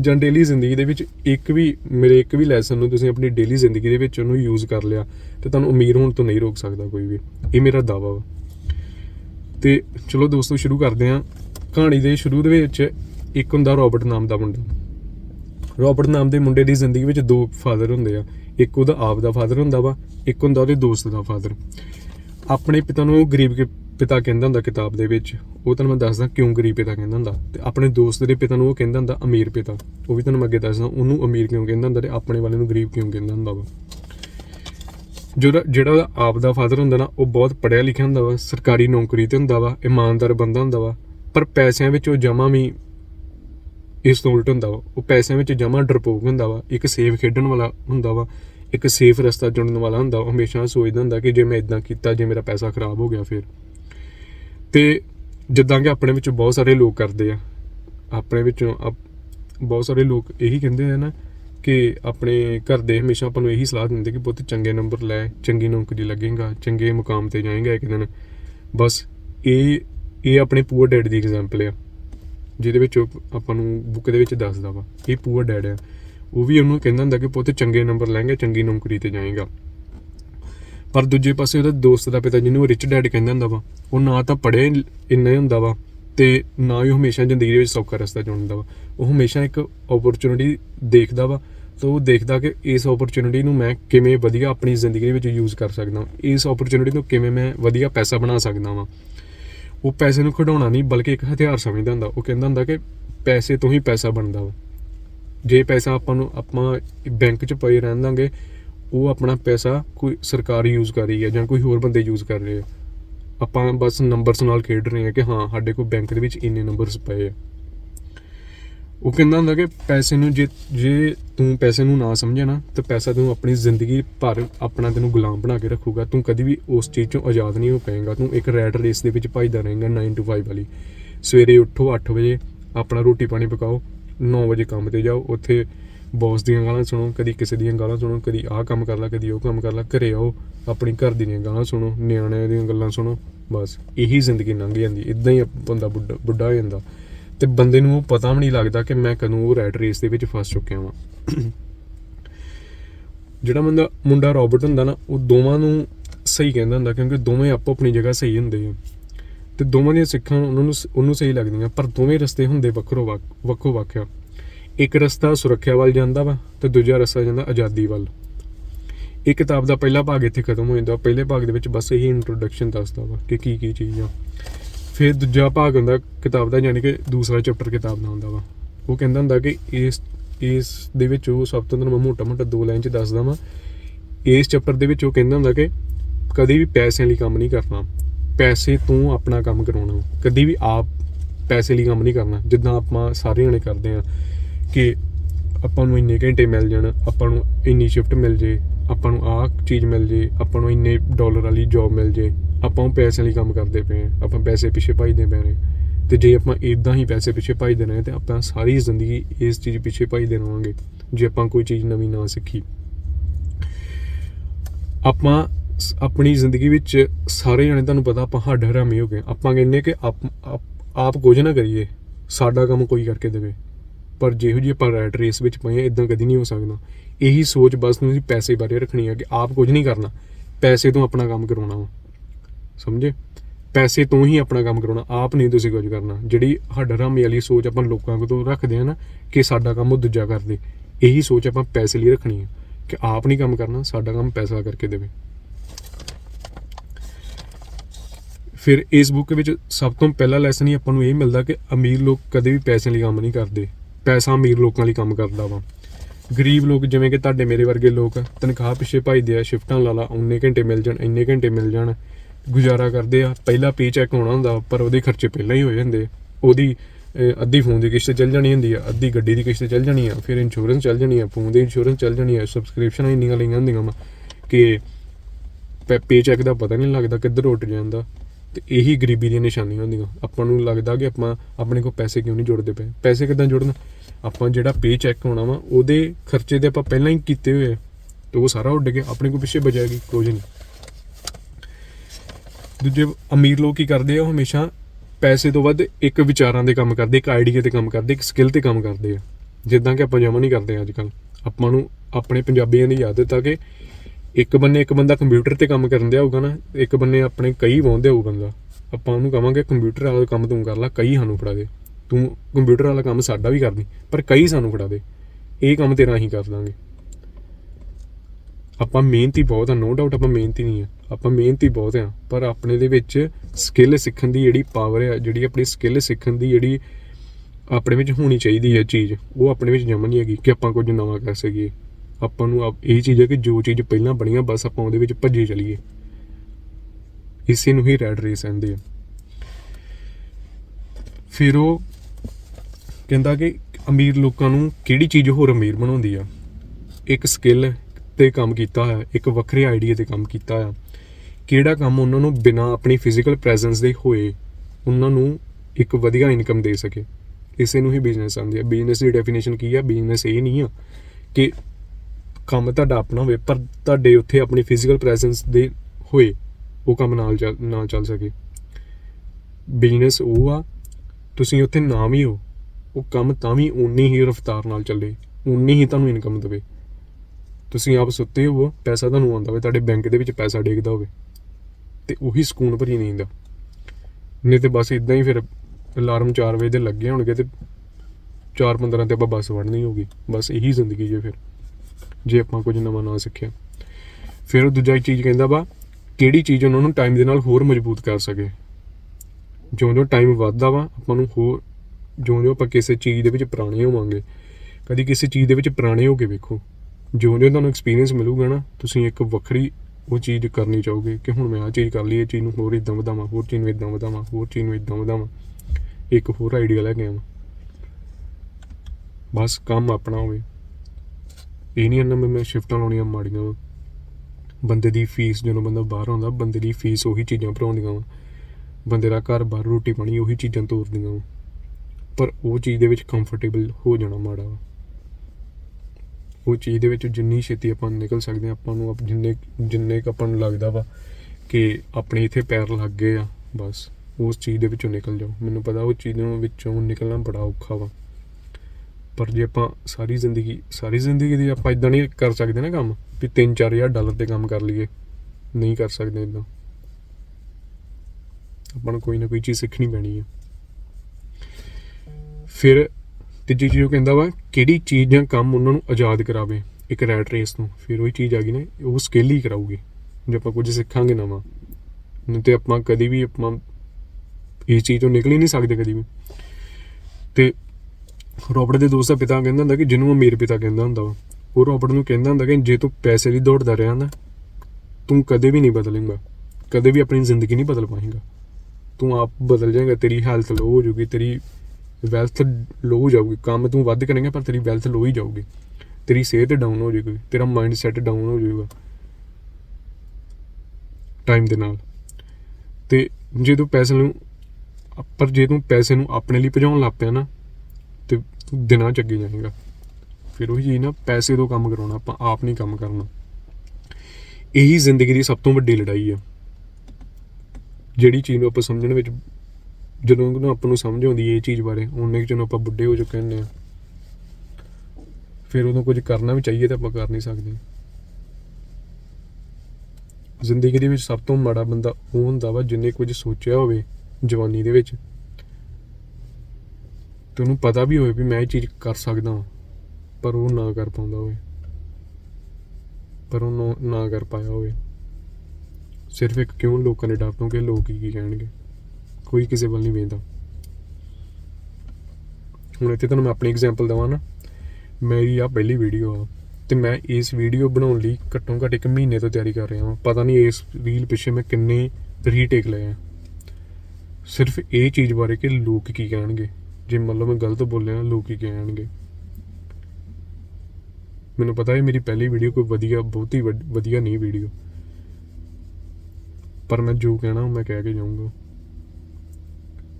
S1: ਜਾਂ ਡੇਲੀ ਜ਼ਿੰਦਗੀ ਦੇ ਵਿੱਚ ਇੱਕ ਵੀ, ਮੇਰੇ ਇੱਕ ਵੀ ਲੈਸਨ ਨੂੰ ਤੁਸੀਂ ਆਪਣੀ ਡੇਲੀ ਜ਼ਿੰਦਗੀ ਦੇ ਵਿੱਚ ਉਹਨੂੰ ਯੂਜ਼ ਕਰ ਲਿਆ, ਤੇ ਤੁਹਾਨੂੰ ਅਮੀਰ ਹੋਣ ਤੋਂ ਨਹੀਂ ਰੋਕ ਸਕਦਾ ਕੋਈ ਵੀ। ਇਹ ਮੇਰਾ ਦਾਵਾ ਵਾ। ਤੇ ਚਲੋ ਦੋਸਤੋ, ਸ਼ੁਰੂ ਕਰਦੇ ਹਾਂ। ਕਹਾਣੀ ਦੇ ਸ਼ੁਰੂ ਦੇ ਵਿੱਚ ਇੱਕ ਹੁੰਦਾ ਰਾਬਰਟ ਨਾਮ ਦਾ ਮੁੰਡਾ। ਰਾਬਰਟ ਨਾਮ ਦੇ ਮੁੰਡੇ ਦੀ ਜ਼ਿੰਦਗੀ ਵਿੱਚ ਦੋ ਫਾਦਰ ਹੁੰਦੇ ਆ। ਇੱਕ ਉਹਦਾ ਆਪ ਦਾ ਫਾਦਰ ਹੁੰਦਾ ਵਾ, ਇੱਕ ਹੁੰਦਾ ਉਹਦੇ ਦੋਸਤ ਦਾ ਫਾਦਰ ਆਪਣੇ ਪਿਤਾ ਨੂੰ ਉਹ ਗਰੀਬ ਕੇ ਪਿਤਾ ਕਹਿੰਦਾ ਹੁੰਦਾ ਕਿਤਾਬ ਦੇ ਵਿੱਚ, ਉਹ ਤੁਹਾਨੂੰ ਮੈਂ ਦੱਸਦਾ ਕਿਉਂ ਗਰੀਬ ਪਿਤਾ ਕਹਿੰਦਾ ਹੁੰਦਾ ਤੇ ਆਪਣੇ ਦੋਸਤ ਦੇ ਪਿਤਾ ਨੂੰ ਉਹ ਕਹਿੰਦਾ ਹੁੰਦਾ ਅਮੀਰ ਪਿਤਾ। ਉਹ ਵੀ ਤੁਹਾਨੂੰ ਮੈਂ ਅੱਗੇ ਦੱਸਦਾ, ਉਹਨੂੰ ਅਮੀਰ ਕਿਉਂ ਕਹਿੰਦਾ ਹੁੰਦਾ ਤੇ ਆਪਣੇ ਵਾਲੇ ਨੂੰ ਗਰੀਬ ਕਿਉਂ ਕਹਿੰਦਾ ਹੁੰਦਾ ਵਾ। ਜਿਹੜਾ ਜਿਹੜਾ ਉਹਦਾ ਆਪ ਦਾ ਫਾਦਰ ਹੁੰਦਾ ਨਾ, ਉਹ ਬਹੁਤ ਪੜ੍ਹਿਆ ਲਿਖਿਆ ਹੁੰਦਾ ਵਾ, ਸਰਕਾਰੀ ਨੌਕਰੀ ਤੇ ਹੁੰਦਾ ਵਾ, ਇਮਾਨਦਾਰ ਬੰਦਾ ਹੁੰਦਾ ਵਾ, ਪਰ ਪੈਸਿਆਂ ਵਿੱਚ ਉਹ ਜਮਾ ਵੀ ਇਸ ਤੋਂ ਉਲਟ ਹੁੰਦਾ ਵਾ। ਉਹ ਪੈਸਿਆਂ ਵਿੱਚ ਜਮਾ ਡਰਪੋਕ ਹੁੰਦਾ ਵਾ, ਇੱਕ ਸੇਫ ਖੇਡਣ ਵਾਲਾ ਹੁੰਦਾ ਵਾ, ਇੱਕ ਸੇਫ ਰਸਤਾ ਚੁਣਨ ਵਾਲਾ ਹੁੰਦਾ, ਉਹ ਹਮੇਸ਼ਾ ਸੋਚਦਾ ਹੁੰਦਾ ਕਿ ਜੇ ਮੈਂ ਇਦਾਂ ਕੀਤਾ, ਜੇ ਮੇਰਾ ਪੈਸਾ ਖਰਾਬ ਹੋ ਗਿਆ ਫਿਰ। ਤੇ ਜਿੱਦਾਂ ਕਿ ਆਪਣੇ ਵਿੱਚ ਬਹੁਤ ਸਾਰੇ ਲੋਕ ਕਰਦੇ ਆ, ਆਪਣੇ ਵਿੱਚੋਂ ਆਪ- ਬਹੁਤ ਸਾਰੇ ਲੋਕ ਇਹੀ ਕਹਿੰਦੇ ਆ ਨਾ ਕਿ ਆਪਣੇ ਘਰ ਦੇ ਹਮੇਸ਼ਾ ਆਪਾਂ ਨੂੰ ਇਹੀ ਸਲਾਹ ਦਿੰਦੇ ਕਿ ਪੁੱਤ ਚੰਗੇ ਨੰਬਰ ਲੈ, ਚੰਗੀ ਨੌਕਰੀ ਲੱਗੇਗਾ, ਚੰਗੇ ਮੁਕਾਮ ਤੇ ਜਾਏਗਾ ਇੱਕ ਦਿਨ। ਬਸ ਇਹ ਇਹ ਆਪਣੇ ਪੂਅਰ ਡੈਡ ਦੀ ਐਗਜ਼ਾਮਪਲ ਆ, ਜਿਹਦੇ ਵਿੱਚ ਆਪਾਂ ਨੂੰ ਬੁੱਕ ਦੇ ਵਿੱਚ ਦੱਸਦਾ ਵਾ। ਇਹ ਪੂਅਰ ਡੈਡ ਆ। ਉਹ ਵੀ ਉਹਨੂੰ ਕਹਿੰਦਾ ਹੁੰਦਾ ਕਿ ਪੁੱਤ ਚੰਗੇ ਨੰਬਰ ਲੈਂਗੇ, ਚੰਗੀ ਨੌਕਰੀ ਤੇ ਜਾਏਗਾ। ਪਰ ਦੂਜੇ ਪਾਸੇ ਉਹਦਾ ਦੋਸਤ ਦਾ ਪਿਤਾ ਜਿਹਨੂੰ ਰਿਚ ਡੈਡ ਕਹਿੰਦਾ ਹੁੰਦਾ ਵਾ, ਉਹ ਨਾ ਤਾਂ ਪੜ੍ਹਿਆ ਇੰਨਾ ਹੀ ਹੁੰਦਾ ਵਾ ਤੇ ਨਾ ਹੀ ਉਹ ਹਮੇਸ਼ਾ ਜ਼ਿੰਦਗੀ ਦੇ ਵਿੱਚ ਸੌਖਾ ਰਸਤਾ ਚੁਣਦਾ ਵਾ। ਉਹ ਹਮੇਸ਼ਾ ਇੱਕ ਓਪਰਚੁਨਿਟੀ ਦੇਖਦਾ ਵਾ, ਤਾਂ ਉਹ ਦੇਖਦਾ ਕਿ ਇਸ ਓਪਰਚੁਨਿਟੀ ਨੂੰ ਮੈਂ ਕਿਵੇਂ ਵਧੀਆ ਆਪਣੀ ਜ਼ਿੰਦਗੀ ਦੇ ਵਿੱਚ ਯੂਜ਼ ਕਰ ਸਕਦਾ ਇਸ ਓਪਰਚੁਨਿਟੀ ਤੋਂ ਕਿਵੇਂ ਮੈਂ ਵਧੀਆ ਪੈਸਾ ਬਣਾ ਸਕਦਾ ਵਾਂ। ਉਹ ਪੈਸੇ ਨੂੰ ਖਡਾਉਣਾ ਨਹੀਂ, ਬਲਕਿ ਇੱਕ ਹਥਿਆਰ ਸਮਝਦਾ ਹੁੰਦਾ। ਉਹ ਕਹਿੰਦਾ ਹੁੰਦਾ ਕਿ ਪੈਸੇ ਤੋਂ ਹੀ ਪੈਸਾ ਬਣਦਾ ਵਾ। ਜੇ ਪੈਸਾ ਆਪਾਂ ਨੂੰ, ਆਪਾਂ ਬੈਂਕ 'ਚ ਪਏ ਰਹਿਣ ਦਾਂਗੇ ਉਹ ਆਪਣਾ ਪੈਸਾ ਕੋਈ ਸਰਕਾਰ ਯੂਜ਼ ਕਰ ਰਹੀ ਹੈ ਜਾਂ ਕੋਈ ਹੋਰ ਬੰਦੇ ਯੂਜ਼ ਕਰ ਰਹੇ ਆ। ਆਪਾਂ ਬਸ ਨੰਬਰਸ ਨਾਲ ਖੇਡ ਰਹੇ ਹਾਂ ਕਿ ਹਾਂ, ਸਾਡੇ ਕੋਲ ਬੈਂਕ ਦੇ ਵਿੱਚ ਇੰਨੇ ਨੰਬਰਸ ਪਏ ਆ। ਉਹ ਕਹਿੰਦਾ ਹੁੰਦਾ ਕਿ ਪੈਸੇ ਨੂੰ ਜੇ ਜੇ ਤੂੰ ਪੈਸੇ ਨੂੰ ਨਾ ਸਮਝੇ ਨਾ, ਤਾਂ ਪੈਸਾ ਤੈਨੂੰ ਆਪਣੀ ਜ਼ਿੰਦਗੀ ਭਰ ਆਪਣਾ ਤੈਨੂੰ ਗੁਲਾਮ ਬਣਾ ਕੇ ਰੱਖੂਗਾ। ਤੂੰ ਕਦੀ ਵੀ ਉਸ ਚੀਜ਼ ਤੋਂ ਆਜ਼ਾਦ ਨਹੀਂ ਹੋ ਪਾਏਗਾ। ਤੂੰ ਇੱਕ ਰੈਡ ਰੇਸ ਦੇ ਵਿੱਚ ਭਜਦਾ ਰਹੇਂਗਾ 9 ਟੂ 5 ਵਾਲੀ। ਸਵੇਰੇ ਉੱਠੋ 8 ਵਜੇ, ਆਪਣਾ ਰੋਟੀ ਪਾਣੀ ਪਕਾਓ 9 ਵਜੇ ਕੰਮ ਤੇ ਜਾਓ, ਉੱਥੇ ਬੌਸ ਦੀਆਂ ਗਾਲਾਂ ਸੁਣੋ, ਕਦੀ ਕਿਸੇ ਦੀਆਂ ਗਾਲਾਂ ਸੁਣੋ, ਕਦੀ ਆਹ ਕੰਮ ਕਰ ਲੈ, ਕਦੀ ਉਹ ਕੰਮ ਕਰ ਲੈ, ਘਰੇ ਆਓ, ਆਪਣੀ ਘਰ ਦੀਆਂ ਗਾਲਾਂ ਸੁਣੋ, ਨਿਆਣਿਆਂ ਦੀਆਂ ਗੱਲਾਂ ਸੁਣੋ, ਬਸ ਇਹੀ ਜ਼ਿੰਦਗੀ ਲੰਘ ਜਾਂਦੀ ਇਦਾਂ ਹੀ ਬੰਦਾ ਬੁੱਢਾ ਬੁੱਢਾ ਹੋ ਜਾਂਦਾ। ਤੇ ਬੰਦੇ ਨੂੰ ਉਹ ਪਤਾ ਵੀ ਨਹੀਂ ਲੱਗਦਾ ਕਿ ਮੈਂ ਕਦੋਂ ਉਹ ਰੈਟ ਰੇਸ ਦੇ ਵਿੱਚ ਫਸ ਚੁੱਕਿਆ ਵਾਂ। ਜਿਹੜਾ ਬੰਦਾ, ਮੁੰਡਾ ਰੋਬਰਟ ਹੁੰਦਾ ਨਾ, ਉਹ ਦੋਵਾਂ ਨੂੰ ਸਹੀ ਕਹਿੰਦਾ ਹੁੰਦਾ, ਕਿਉਂਕਿ ਦੋਵੇਂ ਆਪੋ ਆਪਣੀ ਜਗ੍ਹਾ ਸਹੀ ਹੁੰਦੇ ਆ। ਤੇ ਦੋਵਾਂ ਦੀਆਂ ਸਿੱਖਾਂ ਉਹਨਾਂ ਨੂੰ ਉਹਨੂੰ ਸਹੀ ਲੱਗਦੀਆਂ, ਪਰ ਦੋਵੇਂ ਰਸਤੇ ਹੁੰਦੇ ਵੱਖਰੋ ਵੱਖ, ਵੱਖੋ ਵੱਖ ਆ। ਇੱਕ ਰਸਤਾ ਸੁਰੱਖਿਆ ਵੱਲ ਜਾਂਦਾ ਵਾ ਤੇ ਦੂਜਾ ਰਸਤਾ ਜਾਂਦਾ ਆਜ਼ਾਦੀ ਵੱਲ। ਇਹ ਕਿਤਾਬ ਦਾ ਪਹਿਲਾ ਭਾਗ ਇੱਥੇ ਖਤਮ ਹੋ ਜਾਂਦਾ। ਪਹਿਲੇ ਭਾਗ ਦੇ ਵਿੱਚ ਬਸ ਇਹੀ ਇੰਟਰੋਡਕਸ਼ਨ ਦੱਸਦਾ ਵਾ ਕਿ ਕੀ ਕੀ ਚੀਜ਼। ਆ ਫਿਰ ਦੂਜਾ ਭਾਗ ਹੁੰਦਾ ਕਿਤਾਬ ਦਾ, ਯਾਨੀ ਕਿ ਦੂਸਰਾ ਚੈਪਟਰ ਕਿਤਾਬ ਦਾ ਹੁੰਦਾ ਵਾ। ਉਹ ਕਹਿੰਦਾ ਹੁੰਦਾ ਕਿ ਇਸ ਇਸ ਦੇ ਵਿੱਚ ਉਹ ਸਭ ਤੋਂ ਤੁਹਾਨੂੰ ਮੈਂ ਮੋਟਾ ਮੋਟਾ ਦੋ ਲਾਈਨ ਚ ਦੱਸਦਾ ਵਾਂ। ਇਸ ਚੈਪਟਰ ਦੇ ਵਿੱਚ ਉਹ ਕਹਿੰਦਾ ਹੁੰਦਾ ਕਿ ਕਦੀ ਵੀ ਪੈਸਿਆਂ ਲਈ ਕੰਮ ਨਹੀਂ ਕਰਨਾ। ਪੈਸੇ ਤੋਂ ਆਪਣਾ ਕੰਮ ਕਰਾਉਣਾ। ਕਦੀ ਵੀ ਆਪ ਪੈਸੇ ਲਈ ਕੰਮ ਨਹੀਂ ਕਰਨਾ। ਜਿੱਦਾਂ ਆਪਾਂ ਸਾਰੇ ਜਣੇ ਕਰਦੇ ਆ। ਕਿ ਆਪਾਂ ਨੂੰ ਇੰਨੇ ਘੰਟੇ ਮਿਲ ਜਾਣ, ਆਪਾਂ ਨੂੰ ਇੰਨੀ ਸ਼ਿਫਟ ਮਿਲ ਜੇ, ਆਪਾਂ ਨੂੰ ਆਹ ਚੀਜ਼ ਮਿਲ ਜੇ, ਆਪਾਂ ਨੂੰ ਇੰਨੇ ਡਾਲਰ ਵਾਲੀ ਜੌਬ ਮਿਲ ਜੇ, ਆਪਾਂ ਉਹ ਪੈਸੇ ਲਈ ਕੰਮ ਕਰਦੇ ਪਏ ਆ ਆਪਾਂ ਪੈਸੇ ਪਿੱਛੇ ਭੱਜਦੇ ਪਏ ਨੇ। ਤੇ ਜੇ ਆਪਾਂ ਇਦਾਂ ਹੀ ਪੈਸੇ ਪਿੱਛੇ ਭੱਜਦੇ ਰਹੇ, ਤੇ ਆਪਾਂ ਸਾਰੀ ਜ਼ਿੰਦਗੀ ਇਸ ਚੀਜ਼ ਪਿੱਛੇ ਭੱਜਦੇ ਰਹਾਂਗੇ ਜੇ ਆਪਾਂ ਕੋਈ ਚੀਜ਼ ਨਵੀਂ ਨਾ ਸਿੱਖੀ। ਆਪਾਂ ਸ- ਆਪਣੀ ਜ਼ਿੰਦਗੀ ਵਿੱਚ ਸਾਰੇ ਜਣੇ ਤੁਹਾਨੂੰ ਪਤਾ ਆਪਾਂ ਹੱਡ ਹਰਾਮੀ ਹੋ ਗਏ ਆਪਾਂ ਕਹਿੰਦੇ ਕਿ ਆਪ- ਆਪ ਕੁਝ ਨਾ ਕਰੀਏ, ਸਾਡਾ ਕੰਮ ਕੋਈ ਕਰਕੇ ਦੇਵੇ। ਪਰ ਜਿਹੋ ਜਿਹੀ ਆਪਾਂ ਰੈਟ ਰੇਸ ਵਿੱਚ ਪਏ ਆ ਇਦਾਂ ਕਦੀ ਨਹੀਂ ਹੋ ਸਕਦਾ। ਇਹੀ ਸੋਚ ਬਸ ਤੁਸੀਂ ਪੈਸੇ ਬਾਰੇ ਰੱਖਣੀ ਹੈ ਕਿ ਆਪ ਕੁਝ ਨਹੀਂ ਕਰਨਾ। ਪੈਸੇ ਤੋਂ ਆਪਣਾ ਕੰਮ ਕਰਾਉਣਾ ਵਾ। ਸਮਝੇ? ਪੈਸੇ ਤੋਂ ਹੀ ਆਪਣਾ ਕੰਮ ਕਰਾਉਣਾ। ਆਪ ਨਹੀਂ ਤੁਸੀਂ ਕੁਝ ਕਰਨਾ। ਜਿਹੜੀ ਹੱਡ ਵਾਲੀ ਸੋਚ ਆਪਾਂ ਲੋਕਾਂ ਕੋਲ ਰੱਖਦੇ ਆ ਨਾ ਕਿ ਸਾਡਾ ਕੰਮ ਉਹ ਦੂਜਾ ਕਰਦੇ। ਇਹੀ ਸੋਚ ਆਪਾਂ ਪੈਸੇ ਲਈ ਰੱਖਣੀ ਹੈ ਕਿ ਆਪ ਨਹੀਂ ਕੰਮ ਕਰਨਾ, ਸਾਡਾ ਕੰਮ ਪੈਸਾ ਕਰਕੇ ਦੇਵੇ। ਫਿਰ ਇਸ ਬੁੱਕ ਵਿੱਚ ਸਭ ਤੋਂ ਪਹਿਲਾ ਲੈਸਨ ਹੀ ਆਪਾਂ ਨੂੰ ਇਹ ਮਿਲਦਾ ਕਿ ਅਮੀਰ ਲੋਕ ਕਦੇ ਵੀ ਪੈਸੇ ਲਈ ਕੰਮ ਨਹੀਂ ਕਰਦੇ। ਪੈਸਾ ਅਮੀਰ ਲੋਕਾਂ ਲਈ ਕੰਮ ਕਰਦਾ ਵਾ। ਗਰੀਬ ਲੋਕ ਜਿਵੇਂ ਕਿ ਤੁਹਾਡੇ ਮੇਰੇ ਵਰਗੇ ਲੋਕ ਤਨਖਾਹ ਪਿੱਛੇ ਭਜਦੇ ਆ, ਸ਼ਿਫਟਾਂ ਲਾ ਲਾ ਉਨੇ ਘੰਟੇ ਮਿਲ ਜਾਣ, ਇੰਨੇ ਘੰਟੇ ਮਿਲ ਜਾਣ, ਗੁਜ਼ਾਰਾ ਕਰਦੇ ਆ, ਪਹਿਲਾ ਪੇ ਚੈੱਕ ਹੋਣਾ ਹੁੰਦਾ, ਪਰ ਉਹਦੇ ਖਰਚੇ ਪਹਿਲਾਂ ਹੀ ਹੋ ਜਾਂਦੇ ਉਹਦੀ ਅੱਧੀ ਫੋਨ ਦੀ ਕਿਸ਼ਤ ਚੱਲ ਜਾਣੀ ਹੁੰਦੀ ਆ, ਅੱਧੀ ਗੱਡੀ ਦੀ ਕਿਸ਼ਤ ਚੱਲ ਜਾਣੀ ਆ, ਫਿਰ ਇੰਸ਼ੋਰੈਂਸ ਚੱਲ ਜਾਣੀ ਆ ਫੋਨ ਦੀ ਇੰਸ਼ੋਰੈਂਸ ਚੱਲ ਜਾਣੀ ਆ ਸਬਸਕ੍ਰਿਪਸ਼ਨਾਂ ਇੰਨੀਆਂ ਲਈਆਂ ਹੁੰਦੀਆਂ ਵਾ ਕਿ ਪੇ ਚੈੱਕ ਦਾ ਪਤਾ ਨਹੀਂ ਲੱਗਦਾ ਕਿੱਧਰ ਉੱਟ ਜਾਂਦਾ। ਤੇ ਇਹੀ ਗਰੀਬੀ ਦੀਆਂ ਨਿਸ਼ਾਨੀਆਂ ਹੁੰਦੀਆਂ। ਆਪਾਂ ਨੂੰ ਲੱਗਦਾ ਕਿ ਆਪਾਂ ਆਪਣੇ ਕੋਲ ਪੈਸੇ ਕਿਉਂ ਨਹੀਂ ਜੁੜਦੇ ਪਏ? ਪੈਸੇ ਕਿੱਦਾਂ ਜੁੜਨ? ਆਪਾਂ ਜਿਹੜਾ ਪੇ ਚੈੱਕ ਹੋਣਾ ਵਾ, ਉਹਦੇ ਖਰਚੇ ਤੇ ਆਪਾਂ ਪਹਿਲਾਂ ਹੀ ਕੀਤੇ ਹੋਏ ਆ। ਤੇ ਉਹ ਸਾਰਾ ਉੱਡ ਗਿਆ, ਆਪਣੇ ਕੋਲ ਪਿੱਛੇ ਬਚਿਆਗੀ ਕੁਝ ਨਹੀਂ। ਦੂਜੇ, ਅਮੀਰ ਲੋਕ ਕੀ ਕਰਦੇ ਆ? ਉਹ ਹਮੇਸ਼ਾ ਪੈਸੇ ਤੋਂ ਵੱਧ ਇੱਕ ਵਿਚਾਰਾਂ ਦੇ ਕੰਮ ਕਰਦੇ, ਇੱਕ ਆਈਡੀਆ ਤੇ ਕੰਮ ਕਰਦੇ, ਇੱਕ ਸਕਿੱਲ ਤੇ ਕੰਮ ਕਰਦੇ ਆ। ਜਿੱਦਾਂ ਕਿ ਆਪਾਂ ਜਮਾ ਨਹੀਂ ਕਰਦੇ ਅੱਜ ਕੱਲ ਆਪਾਂ ਨੂੰ ਆਪਣੇ ਪੰਜਾਬੀਆਂ ਦੀ ਆਦਤ ਆ ਕਿ ਇੱਕ ਬੰਨੇ ਇੱਕ ਬੰਦਾ ਕੰਪਿਊਟਰ ਤੇ ਕੰਮ ਕਰਨ ਦਿਆ ਹੋਊਗਾ ਨਾ, ਇੱਕ ਬੰਨੇ ਆਪਣੇ ਕਈ ਵਾਹੁੰਦੇ ਹੋਊ ਬੰਦਾ। ਆਪਾਂ ਉਹਨੂੰ ਕਵਾਂਗੇ, ਕੰਪਿਊਟਰ ਵਾਲਾ ਕੰਮ ਤੂੰ ਕਰ ਲੈ, ਕਈ ਸਾਨੂੰ ਫੜਾ ਦੇ। ਤੂੰ ਕੰਪਿਊਟਰ ਵਾਲਾ ਕੰਮ ਸਾਡਾ ਵੀ ਕਰਦੀ ਪਰ ਕਈ ਸਾਨੂੰ ਫੜਾ ਦੇ। ਇਹ ਕੰਮ ਤੇਰਾ ਹੀ ਕਰ ਦਾਂਗੇ। ਆਪਾਂ ਮਿਹਨਤੀ ਬਹੁਤ ਆ ਨੋ ਡਾਊਟ ਆਪਾਂ ਮਿਹਨਤੀ ਨਹੀਂ ਆ। ਆਪਾਂ ਮਿਹਨਤੀ ਬਹੁਤ ਆ, ਪਰ ਆਪਣੇ ਦੇ ਵਿੱਚ ਸਕਿੱਲ ਸਿੱਖਣ ਦੀ ਜਿਹੜੀ ਪਾਵਰ ਆ, ਜਿਹੜੀ ਆਪਣੀ ਸਕਿੱਲ ਸਿੱਖਣ ਦੀ ਜਿਹੜੀ ਆਪਣੇ ਵਿੱਚ ਹੋਣੀ ਚਾਹੀਦੀ ਹੈ ਚੀਜ਼, ਉਹ ਆਪਣੇ ਵਿੱਚ ਜਮਾ ਨਹੀਂ ਹੈਗੀ ਕਿ ਆਪਾਂ ਕੁਝ ਨਵਾਂ ਕਰ ਸਕੀਏ। ਆਪਾਂ ਨੂੰ ਆਪ- ਇਹ ਚੀਜ਼ ਹੈ ਕਿ ਜੋ ਚੀਜ਼ ਪਹਿਲਾਂ ਬਣੀਆਂ ਬਸ ਆਪਾਂ ਉਹਦੇ ਵਿੱਚ ਭੱਜੇ ਚਲੀਏ। ਇਸੇ ਨੂੰ ਹੀ ਰੈਡ ਰੇਸ ਕਹਿੰਦੇ ਆ। ਫਿਰ ਉਹ ਕਹਿੰਦਾ ਕਿ ਅਮੀਰ ਲੋਕਾਂ ਨੂੰ ਕਿਹੜੀ ਚੀਜ਼ ਹੋਰ ਅਮੀਰ ਬਣਾਉਂਦੀ ਆ? ਇੱਕ ਸਕਿੱਲ ਤੇ ਕੰਮ ਕੀਤਾ ਹੋਇਆ, ਇੱਕ ਵੱਖਰੇ ਆਈਡੀਆ ਤੇ ਕੰਮ ਕੀਤਾ ਹੋਇਆ। ਕਿਹੜਾ ਕੰਮ ਉਹਨਾਂ ਨੂੰ ਬਿਨਾ ਆਪਣੀ ਫਿਜ਼ੀਕਲ ਪ੍ਰੈਜ਼ੈਂਸ ਦੇ ਹੋਏ ਉਹਨਾਂ ਨੂੰ ਇੱਕ ਵਧੀਆ ਇਨਕਮ ਦੇ ਸਕੇ? ਇਸੇ ਨੂੰ ਹੀ ਬਿਜ਼ਨਸ ਆਂਦੀ ਹੈ ਬਿਜ਼ਨਸ ਦੀ ਡੈਫੀਨੇਸ਼ਨ ਕੀ ਹੈ ਬਿਜ਼ਨਸ ਇਹ ਨਹੀਂ ਆ ਕਿ ਕੰਮ ਤੁਹਾਡਾ ਆਪਣਾ ਹੋਵੇ ਪਰ ਤੁਹਾਡੇ ਉੱਥੇ ਆਪਣੀ ਫਿਜ਼ੀਕਲ ਪ੍ਰੈਜ਼ੈਂਸ ਦੇ ਹੋਏ, ਉਹ ਕੰਮ ਨਾਲ ਚੱਲ ਨਾਲ ਚੱਲ ਸਕੇ। ਬਿਜ਼ਨਸ ਉਹ ਆ, ਤੁਸੀਂ ਉੱਥੇ ਨਾ ਵੀ ਹੋ, ਉਹ ਕੰਮ ਤਾਂ ਵੀ ਉਨੀ ਹੀ ਰਫ਼ਤਾਰ ਨਾਲ ਚੱਲੇ ਉਨੀ ਹੀ ਤੁਹਾਨੂੰ ਇਨਕਮ ਦੇਵੇ। ਤੁਸੀਂ ਆਪ ਸੁੱਤੇ ਹੋ ਪੈਸਾ ਤੁਹਾਨੂੰ ਆਉਂਦਾ ਹੋਵੇ, ਤੁਹਾਡੇ ਬੈਂਕ ਦੇ ਵਿੱਚ ਪੈਸਾ ਡੇਗਦਾ ਹੋਵੇ, ਤੇ ਉਹੀ ਸਕੂਨ ਭਰੀ ਨੀਂਦ ਆ। ਨਹੀਂ ਤੇ ਬਸ ਇਦਾਂ ਹੀ ਫਿਰ ਅਲਾਰਮ 4 ਵਜੇ ਦੇ ਲੱਗੇ ਹੋਣਗੇ ਤੇ 4:15 ਤੇ ਆਪਾਂ ਬੱਸ ਵੜਨੀ ਹੋਗੀ ਬਸ ਇਹੀ ਜ਼ਿੰਦਗੀ ਜੇ ਫਿਰ। ਜੇ ਆਪਾਂ ਕੁਝ ਨਵਾਂ ਨਾ ਸਿੱਖਿਆ। ਫਿਰ ਉਹ ਦੂਜਾ ਚੀਜ਼ ਕਹਿੰਦਾ ਵਾ, ਕਿਹੜੀ ਚੀਜ਼ ਉਹਨਾਂ ਨੂੰ ਟਾਈਮ ਦੇ ਨਾਲ ਹੋਰ ਮਜ਼ਬੂਤ ਕਰ ਸਕੇ। ਜਿਉਂ-ਜਿਉਂ ਟਾਈਮ ਵੱਧਦਾ ਵਾ, ਆਪਾਂ ਨੂੰ ਹੋਰ, ਜਿਉਂ-ਜਿਉਂ ਆਪਾਂ ਕਿਸੇ ਚੀਜ਼ ਦੇ ਵਿੱਚ ਪੁਰਾਣੇ ਹੋਵਾਂਗੇ, ਕਦੀ ਕਿਸੇ ਚੀਜ਼ ਦੇ ਵਿੱਚ ਪੁਰਾਣੇ ਹੋ ਕੇ ਵੇਖੋ। ਜਿਉਂ-ਜਿਉਂ ਤੁਹਾਨੂੰ ਐਕਸਪੀਰੀਅੰਸ ਮਿਲੂਗਾ ਨਾ, ਤੁਸੀਂ ਇੱਕ ਵੱਖਰੀ ਉਹ ਚੀਜ਼ ਕਰਨੀ ਚਾਹੋਗੇ ਕਿ ਹੁਣ ਮੈਂ ਆਹ ਚੀਜ਼ ਕਰ ਲਈ, ਇਹ ਚੀਜ਼ ਨੂੰ ਹੋਰ ਇਦਾਂ ਵਧਾਵਾਂ, ਹੋਰ ਚੀਜ਼ ਨੂੰ ਇਦਾਂ ਵਧਾਵਾਂ, ਹੋਰ ਚੀਜ਼ ਨੂੰ ਇਦਾਂ ਵਧਾਵਾਂ। ਇੱਕ ਹੋਰ ਆਈਡੀਆ ਲੈ ਕੇ ਆਵਾਂ। ਬਸ ਕੰਮ ਆਪਣਾ ਹੋਵੇ। ਇਹ ਨਹੀਂ ਅੰਨਾ ਮੈਂ ਸ਼ਿਫਟਾਂ ਲਾਉਣੀਆਂ ਮਾੜੀਆਂ ਵਾ। ਬੰਦੇ ਦੀ ਫੀਸ ਜਦੋਂ ਬੰਦਾ ਬਾਹਰ ਆਉਂਦਾ, ਬੰਦੇ ਦੀ ਫੀਸ ਉਹੀ ਚੀਜ਼ਾਂ ਭਰਾਉਂਦੀਆਂ ਵਾ। ਬੰਦੇ ਦਾ ਘਰ ਬਾਹਰ ਰੋਟੀ ਪਾਣੀ ਉਹੀ ਚੀਜ਼ਾਂ ਤੋਰਦੀਆਂ ਵਾ। ਪਰ ਉਹ ਚੀਜ਼ ਦੇ ਵਿੱਚ ਕੰਫਰਟੇਬਲ ਹੋ ਜਾਣਾ ਮਾੜਾ ਵਾ। ਉਹ ਚੀਜ਼ ਦੇ ਵਿੱਚ ਜਿੰਨੀ ਛੇਤੀ ਆਪਾਂ ਨਿਕਲ ਸਕਦੇ ਹਾਂ, ਆਪਾਂ ਨੂੰ ਆਪ- ਜਿੰਨੇ ਜਿੰਨੇ ਕੁ ਆਪਾਂ ਨੂੰ ਲੱਗਦਾ ਵਾ ਕਿ ਆਪਣੇ ਇੱਥੇ ਪੈਰ ਲੱਗ ਗਏ ਆ, ਬਸ। ਉਸ ਚੀਜ਼ ਦੇ ਵਿੱਚੋਂ ਨਿਕਲ ਜਾਓ। ਮੈਨੂੰ ਪਤਾ ਉਹ ਚੀਜ਼ ਨੂੰ ਵਿੱਚੋਂ ਨਿਕਲਣਾ ਬੜਾ ਔਖਾ ਵਾ। ਪਰ ਜੇ ਆਪਾਂ ਸਾਰੀ ਜ਼ਿੰਦਗੀ ਸਾਰੀ ਜ਼ਿੰਦਗੀ ਦੀ ਆਪਾਂ ਇਦਾਂ ਨਹੀਂ ਕਰ ਸਕਦੇ ਨਾ ਕੰਮ, ਵੀ 3-4000 ਡਾਲਰ ਤੇ ਕੰਮ ਕਰ ਲਈਏ, ਨਹੀਂ ਕਰ ਸਕਦੇ ਇਦਾਂ ਆਪਾਂ ਨੂੰ ਕੋਈ ਨਾ ਕੋਈ ਚੀਜ਼ ਸਿੱਖਣੀ ਪੈਣੀ ਹੈ ਫਿਰ ਤੀਜੀ ਚੀਜ਼ ਉਹ ਕਹਿੰਦਾ ਵਾ, ਕਿਹੜੀ ਚੀਜ਼ ਜਾਂ ਕੰਮ ਉਹਨਾਂ ਨੂੰ ਆਜ਼ਾਦ ਕਰਾਵੇ, ਇੱਕ ਰੈਟ ਰੇਸ ਤੋਂ। ਫਿਰ ਉਹੀ ਚੀਜ਼ ਆ ਗਈ ਨਾ, ਉਹ ਸਕਿੱਲ ਹੀ ਕਰਾਊਗੀ। ਜੇ ਆਪਾਂ ਕੁਝ ਸਿੱਖਾਂਗੇ ਨਵਾਂ, ਨਹੀਂ ਤੇ ਆਪਾਂ ਕਦੀ ਵੀ ਆਪਾਂ ਇਸ ਚੀਜ਼ ਤੋਂ ਨਿਕਲ ਹੀ ਨਹੀਂ ਸਕਦੇ ਕਦੀ ਵੀ। ਤੇ ਰੋਬਰਟ ਦੇ ਦੋਸਤ ਦਾ ਪਿਤਾ ਕਹਿੰਦਾ ਹੁੰਦਾ ਕਿ ਜਿਹਨੂੰ ਅਮੀਰ ਪਿਤਾ ਕਹਿੰਦਾ ਹੁੰਦਾ ਵਾ। ਉਹ ਰੋਬਰਟ ਨੂੰ ਕਹਿੰਦਾ ਹੁੰਦਾ ਕਿ ਜੇ ਤੂੰ ਪੈਸੇ ਲਈ ਦੌੜਦਾ ਰਿਹਾ ਨਾ, ਤੂੰ ਕਦੇ ਵੀ ਨਹੀਂ ਬਦਲੇਂਗਾ। ਕਦੇ ਵੀ ਆਪਣੀ ਜ਼ਿੰਦਗੀ ਨਹੀਂ ਬਦਲ ਪਾਏਗਾ। ਤੂੰ ਆਪ ਬਦਲ ਜਾਏਗਾ, ਤੇਰੀ ਹੈਲਥ ਲੋ ਹੋ ਜਾਊਗੀ, ਤੇਰੀ ਵੈਲਥ ਲੋ ਹੋ ਜਾਊਗੀ। ਕੰਮ ਤੂੰ ਵੱਧ ਕਰੇਂਗਾ, ਪਰ ਤੇਰੀ ਵੈਲਥ ਲੋ ਹੀ ਜਾਊਗੀ। ਤੇਰੀ ਸਿਹਤ ਡਾਊਨ ਹੋ ਜਾਊਗੀ ਤੇਰਾ ਮਾਈਂਡ ਸੈਟ ਡਾਊਨ ਹੋ ਜਾਊਗਾ ਟਾਈਮ ਦੇ ਨਾਲ। ਤੇ ਜੇ ਤੂੰ ਪੈਸੇ ਨੂੰ, ਪਰ ਜੇ ਤੂੰ ਪੈਸੇ ਨੂੰ ਆਪਣੇ ਲਈ ਭਜਾਉਣ ਲੱਗ ਪਿਆ ਨਾ ਦਿਨਾਂ ਚ ਅੱਗੇ ਜਾਏਗਾ। ਫਿਰ ਉਹੀ ਚੀਜ਼ ਨਾ, ਪੈਸੇ ਤੋਂ ਕੰਮ ਕਰਾਉਣਾ, ਆਪਾਂ ਆਪ ਨਹੀਂ ਕੰਮ ਕਰਨਾ। ਇਹੀ ਜ਼ਿੰਦਗੀ ਦੀ ਸਭ ਤੋਂ ਵੱਡੀ ਲੜਾਈ ਆ। ਜਿਹੜੀ ਚੀਜ਼ ਨੂੰ ਆਪਾਂ ਸਮਝਣ ਵਿੱਚ, ਜਦੋਂ ਨੂੰ ਆਪਾਂ ਨੂੰ ਸਮਝ ਆਉਂਦੀ ਹੈ ਇਹ ਚੀਜ਼ ਬਾਰੇ, ਉਹਨੇ ਜਦੋਂ ਆਪਾਂ ਬੁੱਢੇ ਹੋ ਚੁੱਕੇ ਹੁੰਦੇ ਆ, ਫਿਰ ਉਦੋਂ ਕੁਝ ਕਰਨਾ ਵੀ ਚਾਹੀਏ ਤਾਂ ਆਪਾਂ ਕਰ ਨਹੀਂ ਸਕਦੇ। ਜ਼ਿੰਦਗੀ ਦੇ ਵਿੱਚ ਸਭ ਤੋਂ ਮਾੜਾ ਬੰਦਾ ਉਹ ਹੁੰਦਾ ਵਾ ਜਿੰਨੇ ਕੁਝ ਸੋਚਿਆ ਹੋਵੇ ਜਵਾਨੀ ਦੇ ਵਿੱਚ। ਤੇ ਉਹਨੂੰ ਪਤਾ ਵੀ ਹੋਵੇ ਵੀ ਮੈਂ ਇਹ ਚੀਜ਼ ਕਰ ਸਕਦਾ ਹਾਂ ਪਰ ਉਹ ਨਾ ਕਰ ਪਾਉਂਦਾ ਹੋਵੇ। ਪਰ ਉਹ ਨਾ- ਕਰ ਪਾਇਆ ਹੋਵੇ। ਸਿਰਫ ਇੱਕ ਕਿਉਂ ਲੋਕਾਂ ਦੇ ਡਰ ਤੋਂ ਕਿ ਲੋਕ ਕੀ ਕੀ ਕਹਿਣਗੇ? ਕੋਈ ਕਿਸੇ ਵੱਲ ਨਹੀਂ ਵੇਖਦਾ। ਹੁਣ ਇੱਥੇ ਤੁਹਾਨੂੰ ਮੈਂ ਆਪਣੀ ਐਗਜ਼ਾਮਪਲ ਦਵਾਂ ਨਾ। ਮੇਰੀ ਆ ਪਹਿਲੀ ਵੀਡੀਓ ਆ। ਤੇ ਮੈਂ ਇਸ ਵੀਡੀਓ ਬਣਾਉਣ ਲਈ ਘੱਟੋ ਘੱਟ ਇੱਕ ਮਹੀਨੇ ਤੋਂ ਤਿਆਰੀ ਕਰ ਰਿਹਾ ਹਾਂ ਪਤਾ ਨਹੀਂ ਇਸ ਰੀਲ ਪਿੱਛੇ ਮੈਂ ਕਿੰਨੇ ਰੀਟੇਕ ਲਏ ਆ। ਸਿਰਫ ਇਹ ਚੀਜ਼ ਬਾਰੇ ਕਿ ਲੋਕ ਕੀ ਕਹਿਣਗੇ। ਜੇ ਮੰਨ ਲਓ ਮੈਂ ਗਲਤ ਬੋਲਿਆ, ਲੋਕ ਕੀ ਕਹਿਣਗੇ ਮੈਨੂੰ ਪਤਾ ਹੈ ਮੇਰੀ ਪਹਿਲੀ ਵੀਡੀਓ ਕੋਈ ਵਧੀਆ, ਬਹੁਤ ਹੀ ਵਧੀਆ ਨਹੀਂ ਵੀਡੀਓ ਪਰ ਮੈਂ ਜੋ ਕਹਿਣਾ ਮੈਂ ਕਹਿ ਕੇ ਜਾਊਂਗਾ।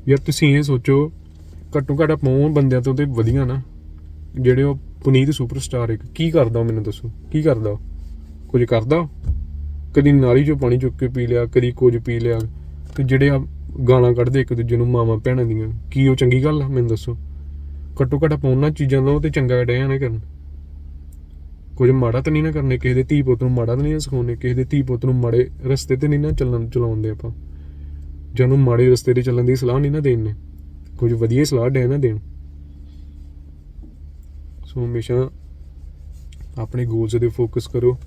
S1: ਯਾਰ ਤੁਸੀਂ ਇਹ ਸੋਚੋ, ਘੱਟੋ ਘੱਟ ਆਪਾਂ ਉਹ ਬੰਦਿਆਂ ਤੋਂ ਤੇ ਵਧੀਆ ਨਾ। ਜਿਹੜੇ ਉਹ ਪੁਨੀਤ ਸੁਪਰਸਟਾਰ ਇੱਕ, ਕੀ ਕਰਦਾ ਮੈਨੂੰ ਦੱਸੋ? ਕੀ ਕਰਦਾ ਉਹ? ਕੁਝ ਕਰਦਾ ਕਦੀ ਨਾਲੀ ਚੋਂ ਪਾਣੀ ਚੁੱਕ ਕੇ ਪੀ ਲਿਆ, ਕਦੀ ਕੁਝ ਪੀ ਲਿਆ। ਤੇ ਜਿਹੜੇ ਆ ਗਾਲਾਂ ਕੱਢਦੇ ਇੱਕ ਦੂਜੇ ਨੂੰ ਮਾਵਾਂ ਭੈਣਾਂ ਦੀਆਂ। ਕੀ ਉਹ ਚੰਗੀ ਗੱਲ ਆ? ਮੈਨੂੰ ਦੱਸੋ। ਘੱਟੋ ਘੱਟ ਆਪਾਂ ਉਹਨਾਂ ਚੀਜ਼ਾਂ ਦਾ ਉਹ ਤੇ ਚੰਗਾ ਡਿਆ ਨਾ ਕਰਨ। ਕੁਝ ਮਾੜਾ ਤਾਂ ਨਹੀਂ ਨਾ ਕਰਨੇ, ਕਿਸੇ ਦੇ ਧੀ ਪੁੱਤ ਨੂੰ ਮਾੜਾ ਤਾਂ ਨਹੀਂ ਨਾ ਸਿਖਾਉਣੇ, ਕਿਸੇ ਦੇ ਧੀ ਪੁੱਤ ਨੂੰ ਮਾੜੇ ਰਸਤੇ ਤੇ ਨਹੀਂ ਨਾ ਚੱਲਣ, ਚਲਾਉਂਦੇ ਆਪਾਂ। ਜਾਂ ਮਾੜੇ ਰਸਤੇ ਤੇ ਚੱਲਣ ਦੀ ਸਲਾਹ ਨਹੀਂ ਨਾ ਦੇਣੇ ਕੁਝ ਵਧੀਆ ਸਲਾਹ ਦੇ ਨਾ ਦੇਣ। ਸੋ ਹਮੇਸ਼ਾ ਆਪਣੇ ਗੋਲਸ ਤੇ ਫੋਕਸ ਕਰੋ।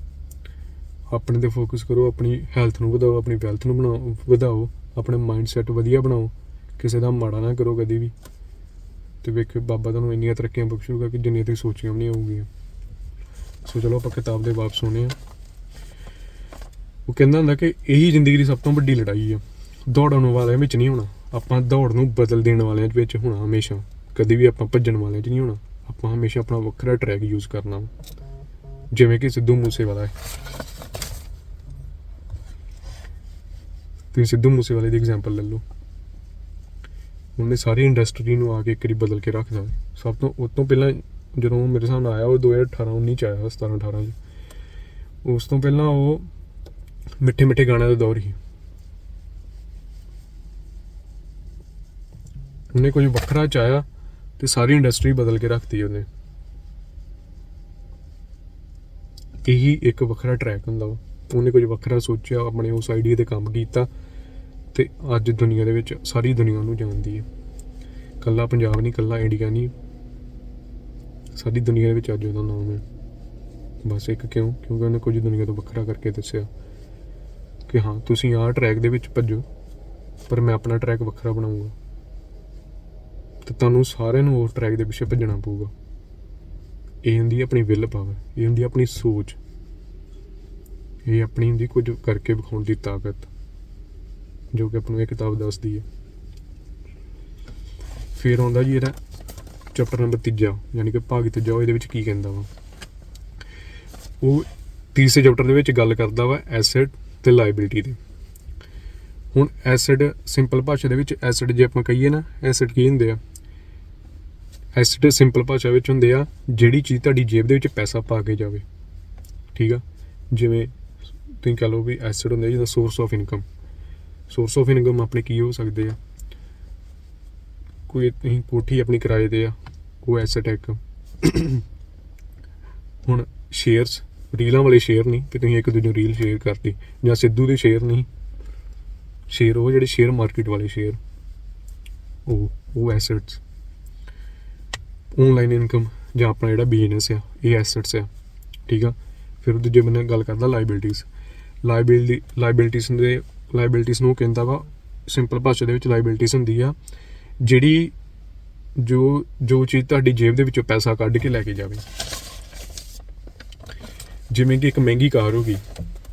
S1: ਆਪਣੇ ਤੇ ਫੋਕਸ ਕਰੋ, ਆਪਣੀ ਹੈਲਥ ਨੂੰ ਵਧਾਓ, ਆਪਣੀ ਵੈਲਥ ਨੂੰ ਬਣਾਓ ਵਧਾਓ। ਆਪਣੇ ਮਾਈਂਡ ਸੈਟ ਵਧੀਆ ਬਣਾਓ, ਕਿਸੇ ਦਾ ਮਾੜਾ ਨਾ ਕਰੋ ਕਦੀ ਵੀ। ਤੇ ਵੇਖੋ ਬਾਬਾ ਤੁਹਾਨੂੰ ਇੰਨੀਆਂ ਤਰੱਕੀਆਂ ਬਖਸ਼ੂਗਾ ਕਿ ਜਿੰਨੀਆਂ ਤੁਸੀਂ ਸੋਚੀਆਂ ਵੀ ਨਹੀਂ ਹੋਊਗੀਆਂ। ਸੋ ਚਲੋ, ਆਪਾਂ ਕਿਤਾਬ ਦੇ ਵਾਪਸ ਆਉਂਦੇ ਆ ਉਹ ਕਹਿੰਦਾ ਹੁੰਦਾ ਕਿ ਇਹੀ ਜ਼ਿੰਦਗੀ ਦੀ ਸਭ ਤੋਂ ਵੱਡੀ ਲੜਾਈ ਆ। ਦੌੜਨ ਵਾਲਿਆਂ ਵਿੱਚ ਨਹੀਂ ਹੋਣਾ। ਆਪਾਂ ਦੌੜ ਨੂੰ ਬਦਲ ਦੇਣ ਵਾਲਿਆਂ ਵਿੱਚ ਹੋਣਾ ਹਮੇਸ਼ਾ। ਕਦੀ ਵੀ ਆਪਾਂ ਭੱਜਣ ਵਾਲਿਆਂ 'ਚ ਨਹੀਂ ਹੋਣਾ। ਆਪਾਂ ਹਮੇਸ਼ਾ ਆਪਣਾ ਵੱਖਰਾ ਟਰੈਕ ਯੂਜ਼ ਕਰਨਾ। ਜਿਵੇਂ ਕਿ ਸਿੱਧੂ ਮੂਸੇਵਾਲਾ ਹੈ। ਤੁਸੀਂ ਸਿੱਧੂ ਮੂਸੇਵਾਲੇ ਦੀ ਐਗਜ਼ਾਮਪਲ ਲੈ ਲਓ। ਉਹਨੇ ਸਾਰੀ ਇੰਡਸਟਰੀ ਨੂੰ ਆ ਕੇ ਇੱਕ ਵਾਰੀ ਬਦਲ ਕੇ ਰੱਖਦਾ ਸਭ ਤੋਂ, ਉਸ ਤੋਂ ਪਹਿਲਾਂ ਜਦੋਂ ਉਹ ਮੇਰੇ ਸਾਹਮਣੇ ਆਇਆ, ਉਹ 2018 19 ਚ ਆਇਆ 17 18 ਚ। ਉਸ ਤੋਂ ਪਹਿਲਾਂ ਉਹ ਮਿੱਠੇ ਮਿੱਠੇ ਗਾਣਿਆਂ ਦਾ ਦੌਰ ਸੀ। ਉਹਨੇ ਕੁਝ ਵੱਖਰਾ ਚਾਇਆ ਤੇ ਸਾਰੀ ਇੰਡਸਟਰੀ ਬਦਲ ਕੇ ਰੱਖਤੀ ਉਹਨੇ। ਇਹੀ ਇੱਕ ਵੱਖਰਾ ਟਰੈਕ ਹੁੰਦਾ ਉਹ ਉਹਨੇ ਕੁਝ ਵੱਖਰਾ ਸੋਚਿਆ, ਆਪਣੇ ਉਸ ਆਈਡੀਆ ਤੇ ਕੰਮ ਕੀਤਾ ਤੇ ਅੱਜ ਦੁਨੀਆ ਦੇ ਵਿੱਚ ਸਾਰੀ ਦੁਨੀਆ ਨੂੰ ਜਾਣਦੀ ਹੈ। ਕੱਲਾ ਪੰਜਾਬ ਨਹੀਂ ਕੱਲਾ ਇੰਡੀਆ ਨਹੀਂ। ਸਾਰੀ ਦੁਨੀਆ ਦੇ ਵਿੱਚ ਅੱਜ ਉਹਦਾ ਨਾਮ ਹੈ। ਬਸ ਇੱਕ ਕਿਉਂ? ਕਿਉਂਕਿ ਉਹਨੇ ਕੁਝ ਦੁਨੀਆ ਤੋਂ ਵੱਖਰਾ ਕਰਕੇ ਦੱਸਿਆ ਕਿ ਹਾਂ, ਤੁਸੀਂ ਆਹ ਟਰੈਕ ਦੇ ਵਿੱਚ ਭੱਜੋ, ਪਰ ਮੈਂ ਆਪਣਾ ਟਰੈਕ ਵੱਖਰਾ ਬਣਾਉਂਗਾ ਤੇ ਤੁਹਾਨੂੰ ਸਾਰਿਆਂ ਨੂੰ ਉਸ ਟਰੈਕ ਦੇ ਪਿੱਛੇ ਭੱਜਣਾ ਪਊਗਾ। ਇਹ ਹੁੰਦੀ ਹੈ ਆਪਣੀ ਵਿਲ ਪਾਵਰ ਇਹ ਹੁੰਦੀ ਹੈ ਆਪਣੀ ਸੋਚ। ਇਹ ਆਪਣੀ ਹੁੰਦੀ, ਕੁਝ ਕਰਕੇ ਵਿਖਾਉਣ ਦੀ ਤਾਕਤ, ਜੋ ਕਿ ਆਪਾਂ ਨੂੰ ਇਹ ਕਿਤਾਬ ਦੱਸਦੀ ਹੈ। ਫਿਰ ਆਉਂਦਾ ਜੀ ਇਹਦਾ ਚੈਪਟਰ ਨੰਬਰ ਤੀਜਾ, ਯਾਨੀ ਕਿ ਭਾਗ ਤੀਜਾ, ਉਹ ਇਹਦੇ ਵਿੱਚ ਕੀ ਕਹਿੰਦਾ ਵਾ? ਉਹ ਤੀਸਰੇ ਚੈਪਟਰ ਦੇ ਵਿੱਚ ਗੱਲ ਕਰਦਾ ਵਾ ਐਸੈਟ ਤੇ ਲਾਇਬਿਲਿਟੀ ਦੀ। ਹੁਣ ਐਸਿਡ ਸਿੰਪਲ ਭਾਸ਼ਾ ਦੇ ਵਿੱਚ ਐਸਿਡ ਜੇ ਆਪਾਂ ਕਹੀਏ ਨਾ, ਐਸਿਡ ਕੀ ਹੁੰਦੇ ਆ? ਐਸਿਡ ਸਿੰਪਲ ਭਾਸ਼ਾ ਵਿੱਚ ਹੁੰਦੇ ਆ, ਜਿਹੜੀ ਚੀਜ਼ ਤੁਹਾਡੀ ਜੇਬ ਦੇ ਵਿੱਚ ਪੈਸਾ ਪਾ ਕੇ ਜਾਵੇ। ਠੀਕ ਆ? ਜਿਵੇਂ ਤੁਸੀਂ ਕਹ ਲਓ ਵੀ ਐਸਿਡ ਹੁੰਦੇ ਜਿਹਦਾ source of income source of income ਆਪਣੇ ਕੀ ਹੋ ਸਕਦੇ ਆ? ਕੋਈ ਤੁਸੀਂ ਕੋਠੀ ਆਪਣੀ ਕਿਰਾਏ ਤੇ ਆ ਉਹ ਐਸੈਟ ਹੈ ਇੱਕ। ਹੁਣ ਸ਼ੇਅਰਸ ਰੀਲਾਂ ਵਾਲੇ ਸ਼ੇਅਰ ਨਹੀਂ ਕਿ ਤੁਸੀਂ ਇੱਕ ਦੂਜੇ ਨੂੰ ਰੀਲ ਸ਼ੇਅਰ ਕਰਤੀ ਜਾਂ ਸਿੱਧੂ ਦੇ ਸ਼ੇਅਰ ਨਹੀਂ। ਸ਼ੇਅਰ ਉਹ ਜਿਹੜੇ ਸ਼ੇਅਰ ਮਾਰਕੀਟ ਵਾਲੇ ਸ਼ੇਅਰ ਉਹ ਉਹ ਐਸੈਟਸ ਆਨਲਾਈਨ ਇਨਕਮ ਜਾਂ ਆਪਣਾ ਜਿਹੜਾ ਬਿਜ਼ਨਸ ਆ, ਇਹ ਐਸੈਟਸ ਆ। ਠੀਕ ਆ? ਫਿਰ ਦੂਜੇ ਬੰਨੇ ਗੱਲ ਕਰਦਾ ਲਾਇਬਿਲਟੀਜ਼ ਲਾਇਬਿਲਟੀ ਲਾਇਬਿਲਟੀਜ਼ ਦੇ ਲਾਇਬਿਲਟੀਜ਼ ਨੂੰ ਕਹਿੰਦਾ ਵਾ ਸਿੰਪਲ ਭਾਸ਼ਾ ਦੇ ਵਿੱਚ ਲਾਇਬਿਲਟੀਜ਼ ਹੁੰਦੀ ਆ, ਜਿਹੜੀ ਜੋ ਜੋ ਚੀਜ਼ ਤੁਹਾਡੀ ਜੇਬ ਦੇ ਵਿੱਚੋਂ ਪੈਸਾ ਕੱਢ ਕੇ ਲੈ ਕੇ ਜਾਵੇ। ਜਿਵੇਂ ਕਿ ਇੱਕ ਮਹਿੰਗੀ ਕਾਰ ਹੋ ਗਈ,